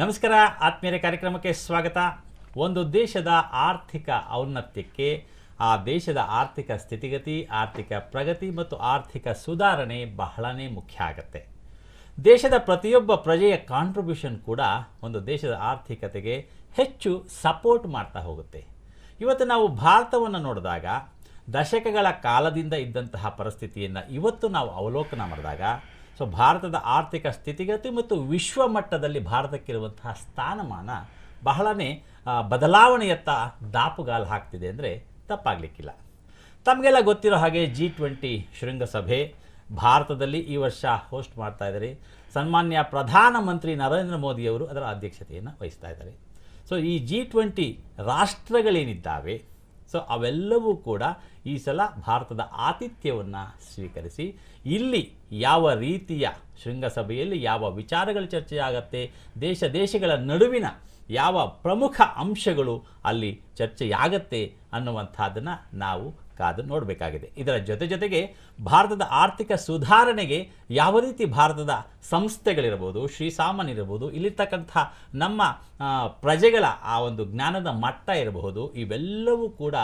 ನಮಸ್ಕಾರ, ಆತ್ಮೀಯರ ಕಾರ್ಯಕ್ರಮಕ್ಕೆ ಸ್ವಾಗತ. ಒಂದು ದೇಶದ ಆರ್ಥಿಕ ಔನ್ನತ್ಯಕ್ಕೆ, ಆ ದೇಶದ ಆರ್ಥಿಕ ಸ್ಥಿತಿಗತಿ, ಆರ್ಥಿಕ ಪ್ರಗತಿ ಮತ್ತು ಆರ್ಥಿಕ ಸುಧಾರಣೆ ಬಹಳನೇ ಮುಖ್ಯ ಆಗತ್ತೆ. ದೇಶದ ಪ್ರತಿಯೊಬ್ಬ ಪ್ರಜೆಯ ಕಾಂಟ್ರಿಬ್ಯೂಷನ್ ಕೂಡ ಒಂದು ದೇಶದ ಆರ್ಥಿಕತೆಗೆ ಹೆಚ್ಚು ಸಪೋರ್ಟ್ ಮಾಡ್ತಾ ಹೋಗುತ್ತೆ. ಇವತ್ತು ನಾವು ಭಾರತವನ್ನು ನೋಡಿದಾಗ, ದಶಕಗಳ ಕಾಲದಿಂದ ಇದ್ದಂತಹ ಪರಿಸ್ಥಿತಿಯನ್ನು ಇವತ್ತು ನಾವು ಅವಲೋಕನ ಮಾಡಿದಾಗ ಸೊ ಭಾರತದ ಆರ್ಥಿಕ ಸ್ಥಿತಿಗತಿ ಮತ್ತು ವಿಶ್ವ ಮಟ್ಟದಲ್ಲಿ ಭಾರತಕ್ಕಿರುವಂತಹ ಸ್ಥಾನಮಾನ ಬಹಳನೇ ಬದಲಾವಣೆಯತ್ತ ದಾಪುಗಾಲು ಹಾಕ್ತಿದೆ ಅಂದರೆ ತಪ್ಪಾಗಲಿಕ್ಕಿಲ್ಲ. ತಮಗೆಲ್ಲ ಗೊತ್ತಿರೋ ಹಾಗೆ ಜಿ ಟ್ವೆಂಟಿ ಶೃಂಗಸಭೆ, ಭಾರತದಲ್ಲಿ ಈ ವರ್ಷ ಹೋಸ್ಟ್ ಮಾಡ್ತಾ ಇದ್ದಾರೆ. ಸನ್ಮಾನ್ಯ ಪ್ರಧಾನಮಂತ್ರಿ ನರೇಂದ್ರ ಮೋದಿಯವರು ಅದರ ಅಧ್ಯಕ್ಷತೆಯನ್ನು ವಹಿಸ್ತಾ ಇದ್ದಾರೆ. ಸೊ ಈ ಜಿ ಟ್ವೆಂಟಿ ರಾಷ್ಟ್ರಗಳೇನಿದ್ದಾವೆ, ಸೊ ಅವೆಲ್ಲವೂ ಕೂಡ ಈ ಸಲ ಭಾರತದ ಆತಿಥ್ಯವನ್ನು ಸ್ವೀಕರಿಸಿ ಇಲ್ಲಿ ಯಾವ ರೀತಿಯ ಶೃಂಗಸಭೆಯಲ್ಲಿ ಯಾವ ವಿಚಾರಗಳು ಚರ್ಚೆಯಾಗತ್ತೆ, ದೇಶ ದೇಶಗಳ ನಡುವಿನ ಯಾವ ಪ್ರಮುಖ ಅಂಶಗಳು ಅಲ್ಲಿ ಚರ್ಚೆಯಾಗತ್ತೆ ಅನ್ನುವಂಥದ್ದನ್ನು ನಾವು ಕಾದು ನೋಡಬೇಕಾಗಿದೆ. ಇದರ ಜೊತೆ ಜೊತೆಗೆ ಭಾರತದ ಆರ್ಥಿಕ ಸುಧಾರಣೆಗೆ ಯಾವ ರೀತಿ ಭಾರತದ ಸಂಸ್ಥೆಗಳಿರ್ಬೋದು ಶ್ರೀಸಾಮಾನ್ಯರಿರ್ಬೋದು ಇಲ್ಲಿರ್ತಕ್ಕಂಥ ನಮ್ಮ ಪ್ರಜೆಗಳ ಆ ಒಂದು ಜ್ಞಾನದ ಮಟ್ಟ ಇರಬಹುದು, ಇವೆಲ್ಲವೂ ಕೂಡ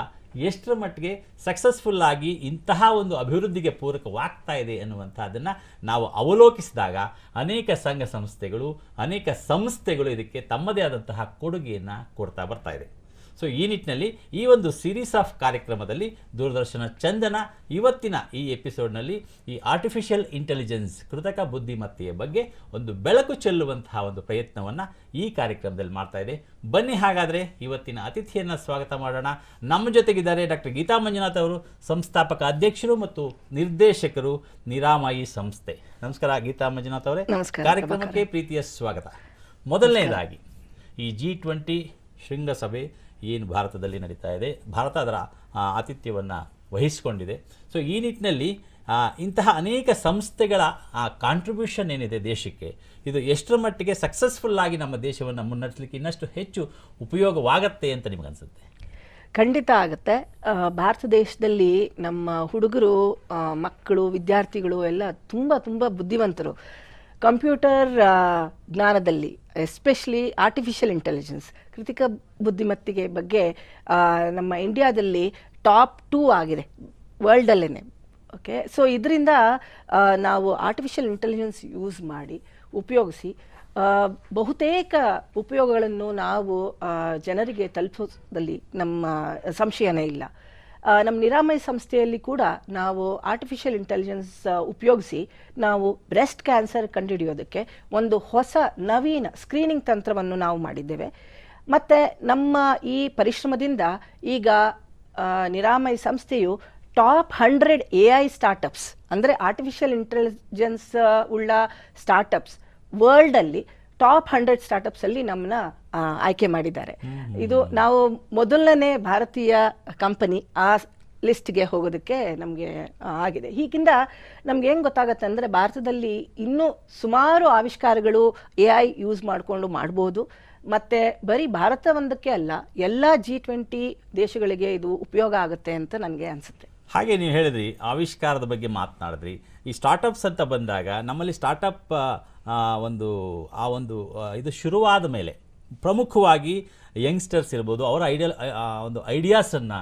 ಎಷ್ಟರ ಮಟ್ಟಿಗೆ ಸಕ್ಸಸ್ಫುಲ್ ಆಗಿ ಇಂತಹ ಒಂದು ಅಭಿವೃದ್ಧಿಗೆ ಪೂರಕವಾಗ್ತಾ ಇದೆ ಅನ್ನುವಂಥದ್ದನ್ನು ನಾವು ಅವಲೋಕಿಸಿದಾಗ ಅನೇಕ ಸಂಘ ಸಂಸ್ಥೆಗಳು, ಅನೇಕ ಸಂಸ್ಥೆಗಳು ಇದಕ್ಕೆ ತಮ್ಮದೇ ಆದಂತಹ ಕೊಡುಗೆಯನ್ನು ಕೊಡ್ತಾ ಬರ್ತಾ ಇದೆ. ಸೊ ಈ ನಿಟ್ಟಿನಲ್ಲಿ ಈ ಒಂದು ಸೀರೀಸ್ ಆಫ್ ಕಾರ್ಯಕ್ರಮದಲ್ಲಿ ದೂರದರ್ಶನ ಚಂದನ ಇವತ್ತಿನ ಈ ಎಪಿಸೋಡ್ನಲ್ಲಿ ಈ ಆರ್ಟಿಫಿಷಿಯಲ್ ಇಂಟೆಲಿಜೆನ್ಸ್ ಕೃತಕ ಬುದ್ಧಿಮತ್ತೆಯ ಬಗ್ಗೆ ಒಂದು ಬೆಳಕು ಚೆಲ್ಲುವಂತಹ ಒಂದು ಪ್ರಯತ್ನವನ್ನು ಈ ಕಾರ್ಯಕ್ರಮದಲ್ಲಿ ಮಾಡ್ತಾ ಇದೆ. ಬನ್ನಿ ಹಾಗಾದರೆ ಇವತ್ತಿನ ಅತಿಥಿಯನ್ನು ಸ್ವಾಗತ ಮಾಡೋಣ. ನಮ್ಮ ಜೊತೆಗಿದ್ದಾರೆ ಡಾಕ್ಟರ್ ಗೀತಾ ಮಂಜುನಾಥ್ ಅವರು ಸಂಸ್ಥಾಪಕ ಅಧ್ಯಕ್ಷರು ಮತ್ತು ನಿರ್ದೇಶಕರು ನಿರಾಮಾಯಿ ಸಂಸ್ಥೆ. ನಮಸ್ಕಾರ ಗೀತಾ ಮಂಜುನಾಥ್ ಅವರೇ. ಕಾರ್ಯಕ್ರಮಕ್ಕೆ ಪ್ರೀತಿಯ ಸ್ವಾಗತ. ಮೊದಲನೇದಾಗಿ ಈ ಜಿ ಟ್ವೆಂಟಿ ಶೃಂಗಸಭೆ ಏನು ಭಾರತದಲ್ಲಿ ನಡೀತಾ ಇದೆ, ಭಾರತ ಅದರ ಆತಿಥ್ಯವನ್ನು ವಹಿಸಿಕೊಂಡಿದೆ. ಸೊ ಈ ನಿಟ್ಟಿನಲ್ಲಿ ಇಂತಹ ಅನೇಕ ಸಂಸ್ಥೆಗಳ, ಆ ಕಾಂಟ್ರಿಬ್ಯೂಷನ್ ಏನಿದೆ ದೇಶಕ್ಕೆ, ಇದು ಎಷ್ಟರ ಮಟ್ಟಿಗೆ ಸಕ್ಸಸ್ಫುಲ್ ಆಗಿ ನಮ್ಮ ದೇಶವನ್ನು ಮುನ್ನಡೆಸಲಿಕ್ಕೆ ಇನ್ನಷ್ಟು ಹೆಚ್ಚು ಉಪಯೋಗವಾಗತ್ತೆ ಅಂತ ನಿಮಗನ್ಸುತ್ತೆ ಖಂಡಿತ ಆಗುತ್ತೆ. ಭಾರತ ದೇಶದಲ್ಲಿ ನಮ್ಮ ಹುಡುಗರು ಮಕ್ಕಳು, ವಿದ್ಯಾರ್ಥಿಗಳು ಎಲ್ಲ ತುಂಬ ತುಂಬ ಬುದ್ಧಿವಂತರು. ಕಂಪ್ಯೂಟರ್ ಜ್ಞಾನದಲ್ಲಿ ಎಸ್ಪೆಷಲಿ ಆರ್ಟಿಫಿಷಿಯಲ್ ಇಂಟೆಲಿಜೆನ್ಸ್ ಕೃತಿಕ ಬುದ್ಧಿಮತ್ತಿಗೆ ಬಗ್ಗೆ ನಮ್ಮ ಇಂಡಿಯಾದಲ್ಲಿ ಟಾಪ್ ಟೂ ಆಗಿದೆ ವರ್ಲ್ಡಲ್ಲೇ ಓಕೆ ಸೊ ಇದರಿಂದ ನಾವು ಆರ್ಟಿಫಿಷಿಯಲ್ ಇಂಟೆಲಿಜೆನ್ಸ್ ಯೂಸ್ ಮಾಡಿ, ಉಪಯೋಗಿಸಿ ಬಹುತೇಕ ಉಪಯೋಗಗಳನ್ನು ನಾವು ಜನರಿಗೆ ತಲುಪಿಸೋದಲ್ಲಿ ನಮ್ಮ ಸಂಶಯನೇ ಇಲ್ಲ. ನಮ್ಮ ನಿರಾಮಯ ಸಂಸ್ಥೆಯಲ್ಲಿ ಕೂಡ ನಾವು ಆರ್ಟಿಫಿಷಿಯಲ್ ಇಂಟೆಲಿಜೆನ್ಸ್ ಉಪಯೋಗಿಸಿ ನಾವು ಬ್ರೆಸ್ಟ್ ಕ್ಯಾನ್ಸರ್ ಕಂಡುಹಿಡಿಯೋದಕ್ಕೆ ಒಂದು ಹೊಸ ನವೀನ ಸ್ಕ್ರೀನಿಂಗ್ ತಂತ್ರವನ್ನು ನಾವು ಮಾಡಿದ್ದೇವೆ. ಮತ್ತು ನಮ್ಮ ಈ ಪರಿಶ್ರಮದಿಂದ ಈಗ ನಿರಾಮಯ ಸಂಸ್ಥೆಯು top hundred A I startups ಅಂದರೆ ಆರ್ಟಿಫಿಷಿಯಲ್ ಇಂಟೆಲಿಜೆನ್ಸ್ ಉಳ್ಳ ಸ್ಟಾರ್ಟಪ್ಸ್ ವರ್ಲ್ಡಲ್ಲಿ ಟಾಪ್ ಹಂಡ್ರೆಡ್ ಸ್ಟಾರ್ಟಪ್ಸಲ್ಲಿ ನಮ್ಮನ್ನ ಆ, ಆಯ್ಕೆ ಮಾಡಿದ್ದಾರೆ. ಇದು ನಾವು ಮೊದಲನೇ ಭಾರತೀಯ ಕಂಪನಿ ಆ ಲಿಸ್ಟ್ಗೆ ಹೋಗೋದಕ್ಕೆ ನಮಗೆ ಆಗಿದೆ. ಹೀಗಿಂದ ನಮ್ಗೆ ಏನು ಗೊತ್ತಾಗತ್ತೆ ಅಂದರೆ ಭಾರತದಲ್ಲಿ ಇನ್ನೂ ಸುಮಾರು ಆವಿಷ್ಕಾರಗಳು ಎ ಐ ಯೂಸ್ ಮಾಡಿಕೊಂಡು ಮಾಡ್ಬೋದು. ಮತ್ತು ಬರೀ ಭಾರತ ಒಂದಕ್ಕೆ ಅಲ್ಲ ಎಲ್ಲ ಜಿ ಟ್ವೆಂಟಿ ದೇಶಗಳಿಗೆ ಇದು ಉಪಯೋಗ ಆಗುತ್ತೆ ಅಂತ ನನಗೆ ಅನಿಸುತ್ತೆ. ಹಾಗೆ ನೀವು ಹೇಳಿದ್ರಿ ಆವಿಷ್ಕಾರದ ಬಗ್ಗೆ ಮಾತನಾಡಿದ್ರಿ. ಈ ಸ್ಟಾರ್ಟಪ್ಸ್ ಅಂತ ಬಂದಾಗ ನಮ್ಮಲ್ಲಿ ಸ್ಟಾರ್ಟಪ್ ಒಂದು ಆ ಒಂದು ಇದು ಶುರುವಾದ ಮೇಲೆ ಪ್ರಮುಖವಾಗಿ ಯಂಗ್ಸ್ಟರ್ಸ್ ಇರ್ಬೋದು ಅವರ ಐಡಿಯಲ್ ಒಂದು ಐಡಿಯಾಸನ್ನು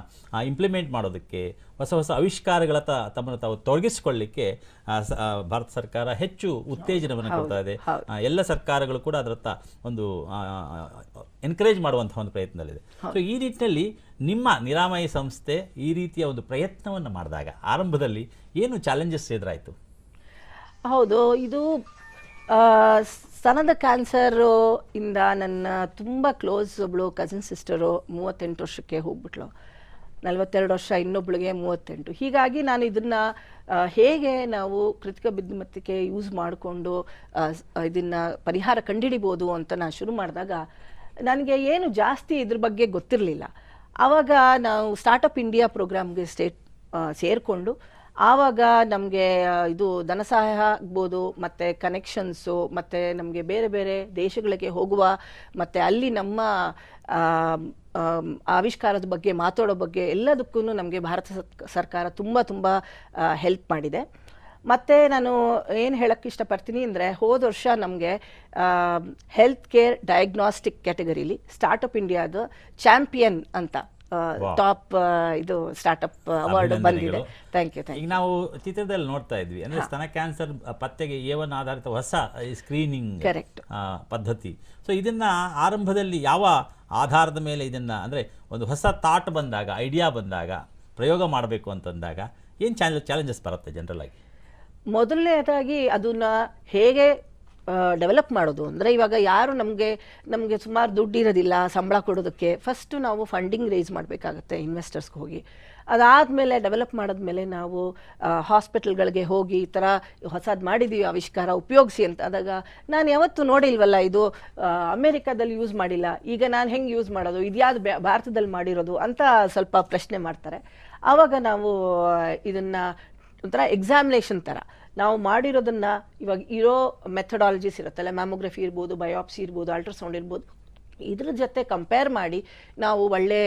ಇಂಪ್ಲಿಮೆಂಟ್ ಮಾಡೋದಕ್ಕೆ ಹೊಸ ಹೊಸ ಆವಿಷ್ಕಾರಗಳ ತ ತಮ್ಮನ್ನು ತಾವು ತೊಡಗಿಸಿಕೊಳ್ಳಿಕ್ಕೆ ಆ, ಭಾರತ ಸರ್ಕಾರ ಹೆಚ್ಚು ಉತ್ತೇಜನವನ್ನು ಕೊಡ್ತಾ ಇದೆ. ಎಲ್ಲ ಸರ್ಕಾರಗಳು ಕೂಡ ಅದರತ್ತ ಒಂದು ಎನ್ಕರೇಜ್ ಮಾಡುವಂತಹ ಒಂದು ಪ್ರಯತ್ನದಲ್ಲಿದೆ. ಸೊ ಈ ನಿಟ್ಟಿನಲ್ಲಿ ನಿಮ್ಮ ನಿರಾಮಯ ಸಂಸ್ಥೆ ಈ ರೀತಿಯ ಒಂದು ಪ್ರಯತ್ನವನ್ನು ಮಾಡಿದಾಗ ಆರಂಭದಲ್ಲಿ ಏನು ಚಾಲೆಂಜಸ್ ಎದುರಾಯಿತು? ಹೌದು ಇದು ಸ್ತನದ ಕ್ಯಾನ್ಸರ್ ಇಂದ ನನ್ನ ತುಂಬ ಕ್ಲೋಸ್ ಒಬ್ಳು ಕಸಿನ್ ಸಿಸ್ಟರು ಮೂವತ್ತೆಂಟು ವರ್ಷಕ್ಕೆ ಹೋಗ್ಬಿಟ್ಲು. ನಲವತ್ತೆರಡು ವರ್ಷ ಇನ್ನೊಬ್ಳಿಗೆ ಮೂವತ್ತೆಂಟು. ಹೀಗಾಗಿ ನಾನು ಇದನ್ನ ಹೇಗೆ ನಾವು ಕೃತಕ ಬುದ್ಧಿಮತ್ತಿಕೆ ಯೂಸ್ ಮಾಡಿಕೊಂಡು ಇದನ್ನ ಪರಿಹಾರ ಕಂಡುಹಿಡಿಬೋದು ಅಂತ ನಾನು ಶುರು ಮಾಡಿದಾಗ ನನಗೆ ಏನು ಜಾಸ್ತಿ ಇದ್ರ ಬಗ್ಗೆ ಗೊತ್ತಿರಲಿಲ್ಲ. ಆವಾಗ ನಾವು ಸ್ಟಾರ್ಟಪ್ ಇಂಡಿಯಾ ಪ್ರೋಗ್ರಾಮ್ಗೆ ಸ್ಟೇಟ್ ಸೇರಿಕೊಂಡು ಆವಾಗ ನಮಗೆ ಇದು ಧನ ಸಹಾಯ ಆಗ್ಬೋದು, ಮತ್ತು ಕನೆಕ್ಷನ್ಸು ಮತ್ತು ನಮಗೆ ಬೇರೆ ಬೇರೆ ದೇಶಗಳಿಗೆ ಹೋಗುವ, ಮತ್ತು ಅಲ್ಲಿ ನಮ್ಮ ಆವಿಷ್ಕಾರದ ಬಗ್ಗೆ, ಮಾತಾಡೋ ಬಗ್ಗೆ ಎಲ್ಲದಕ್ಕೂ ನಮಗೆ ಭಾರತ ಸರ್ಕಾರ ತುಂಬ ತುಂಬ ಹೆಲ್ಪ್ ಮಾಡಿದೆ ಮತ್ತು ನಾನು ಏನು ಹೇಳೋಕ್ಕೆ ಇಷ್ಟಪಡ್ತೀನಿ ಅಂದರೆ, ಹೋದ ವರ್ಷ ನಮಗೆ ಹೆಲ್ತ್ ಕೇರ್ ಡಯಾಗ್ನಾಸ್ಟಿಕ್ ಕ್ಯಾಟಗರಿಲಿ ಸ್ಟಾರ್ಟಪ್ ಇಂಡಿಯಾದ ಚಾಂಪಿಯನ್ ಅಂತ. ಟಾಪ್ ಇದು ಸ್ಟಾರ್ಟ್ಅಪ್ ಅವಾರ್ಡ್ ಬಂದಿದೆ. ಥ್ಯಾಂಕ್ ಯು ಥ್ಯಾಂಕ್ ಈಗ ನಾವು ಚಿತ್ರದಲ್ಲಿ ನೋಡ್ತಾ ಇದ್ವಿ. ಅಂದ್ರೆ ಸ್ತನ ಕ್ಯಾನ್ಸರ್ ಪತ್ತೆಗೆ ಏವನ್ ಆಧಾರಿತ ಹೊಸ ಸ್ಕ್ರೀನಿಂಗ್ ಕರೆಕ್ಟ್ ಪದ್ಧತಿ. ಸೊ ಇದನ್ನ ಆರಂಭದಲ್ಲಿ ಯಾವ ಆಧಾರದ ಮೇಲೆ ಇದನ್ನ ಅಂದ್ರೆ ಒಂದು ಹೊಸ ಥಾಟ್ ಬಂದಾಗ ಐಡಿಯಾ ಬಂದಾಗ ಪ್ರಯೋಗ ಮಾಡಬೇಕು ಅಂತಂದಾಗ ಏನು ಚಾಲೆಂಜ್ ಚಾಲೆಂಜಸ್ ಬರುತ್ತೆ ಜನರಲ್ ಆಗಿ? ಮೊದಲನೇದಾಗಿ ಅದನ್ನ ಹೇಗೆ ಡೆವಲಪ್ ಮಾಡೋದು. ಅಂದರೆ ಇವಾಗ ಯಾರು ನಮಗೆ ನಮಗೆ ಸುಮಾರು ದುಡ್ಡು ಇರೋದಿಲ್ಲ ಸಂಬಳ ಕೊಡೋದಕ್ಕೆ ಫಸ್ಟು ನಾವು ಫಂಡಿಂಗ್ ರೇಸ್ ಮಾಡಬೇಕಾಗತ್ತೆ ಇನ್ವೆಸ್ಟರ್ಸ್ಗೆ ಹೋಗಿ. ಅದಾದಮೇಲೆ ಡೆವಲಪ್ ಮಾಡಿದ್ಮೇಲೆ ನಾವು ಹಾಸ್ಪಿಟಲ್ಗಳಿಗೆ ಹೋಗಿ ಈ ಥರ ಹೊಸದು ಮಾಡಿದ್ದೀವಿ ಆವಿಷ್ಕಾರ, ಉಪಯೋಗಿಸಿ ಅಂತ. ಆದಾಗ ನಾನು ಯಾವತ್ತೂ ನೋಡಿಲ್ವಲ್ಲ ಇದು ಅಮೇರಿಕಾದಲ್ಲಿ ಯೂಸ್ ಮಾಡಿಲ್ಲ. ಈಗ ನಾನು ಹೆಂಗೆ ಯೂಸ್ ಮಾಡೋದು? ಇದು ಯಾವುದು ಭಾರತದಲ್ಲಿ ಮಾಡಿರೋದು? ಅಂತ ಸ್ವಲ್ಪ ಪ್ರಶ್ನೆ ಮಾಡ್ತಾರೆ. ಆವಾಗ ನಾವು ಇದನ್ನು ಒಂಥರ ಎಕ್ಸಾಮಿನೇಷನ್ ಥರ ನಾವು ಮಾಡಿರೋದನ್ನ ಇವಾಗ ಇರೋ ಮೆಥಡಾಲಜೀಸ್ ಇರುತ್ತಲ್ಲ ಮ್ಯಾಮೋಗ್ರಫಿ ಇರ್ಬೋದು ಬಯೋಪ್ಸಿ ಇರ್ಬೋದು ಅಲ್ಟ್ರಾಸೌಂಡ್ ಇರ್ಬೋದು. ಇದ್ರ ಜೊತೆ ಕಂಪೇರ್ ಮಾಡಿ ನಾವು ಒಳ್ಳೆ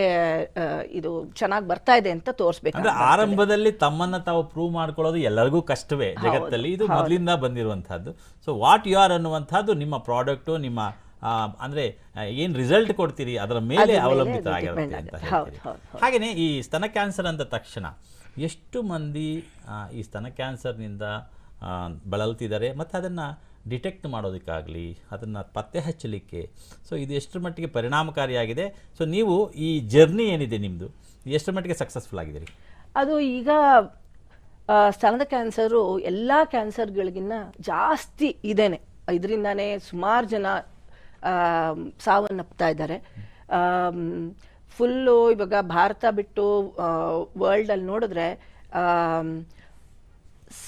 ಇದು ಚೆನ್ನಾಗಿ ಬರ್ತಾ ಇದೆ ಅಂತ ತೋರಿಸ್ಬೇಕು ಅಂದ್ರೆ ಆರಂಭದಲ್ಲಿ ತಮ್ಮನ್ನ ತಾವು ಪ್ರೂವ್ ಮಾಡ್ಕೊಳ್ಳೋದು ಎಲ್ಲರಿಗೂ ಕಷ್ಟವೇ ಜಗತ್ತಲ್ಲಿ. ಇದು ಮೊದಲಿಂದ ಬಂದಿರುವಂತಹದ್ದು ಸೊ ವಾಟ್ ಯು ಆರ್ ಅನ್ನುವಂಥದ್ದು ನಿಮ್ಮ ಪ್ರಾಡಕ್ಟು ನಿಮ್ಮ ಅಂದ್ರೆ ಏನ್ ರಿಸಲ್ಟ್ ಕೊಡ್ತೀರಿ ಅದರ ಮೇಲೆ ಅವಲಂಬಿತ ಆಗಿರುತ್ತೆ ಅಂತ ಹಾಗೆಯೇ ಈ ಸ್ತನ ಕ್ಯಾನ್ಸರ್ ಅಂದ ತಕ್ಷಣ ಎಷ್ಟು ಮಂದಿ ಈ ಸ್ತನ ಕ್ಯಾನ್ಸರ್ನಿಂದ ಬಳಲ್ತಿದ್ದಾರೆ. ಮತ್ತು ಅದನ್ನು ಡಿಟೆಕ್ಟ್ ಮಾಡೋದಕ್ಕಾಗಲಿ, ಅದನ್ನು ಪತ್ತೆ ಹಚ್ಚಲಿಕ್ಕೆ, ಸೊ ಇದು ಎಷ್ಟರ ಮಟ್ಟಿಗೆ ಪರಿಣಾಮಕಾರಿಯಾಗಿದೆ. ಸೊ ನೀವು ಈ ಜರ್ನಿ ಏನಿದೆ ನಿಮ್ಮದು ಎಷ್ಟರ ಮಟ್ಟಿಗೆ ಸಕ್ಸಸ್ಫುಲ್ ಆಗಿದ್ದೀರಿ? ಅದು ಈಗ ಸ್ತನದ ಕ್ಯಾನ್ಸರು ಎಲ್ಲ ಕ್ಯಾನ್ಸರ್ಗಳಿಗಿನ್ನ ಜಾಸ್ತಿ ಇದೇನೆ. ಇದರಿಂದಾನೇ ಸುಮಾರು ಜನ ಸಾವನ್ನಪ್ತಾ ಇದ್ದಾರೆ. ಫುಲ್ಲು ಇವಾಗ ಭಾರತ ಬಿಟ್ಟು ವರ್ಲ್ಡಲ್ಲಿ ನೋಡಿದ್ರೆ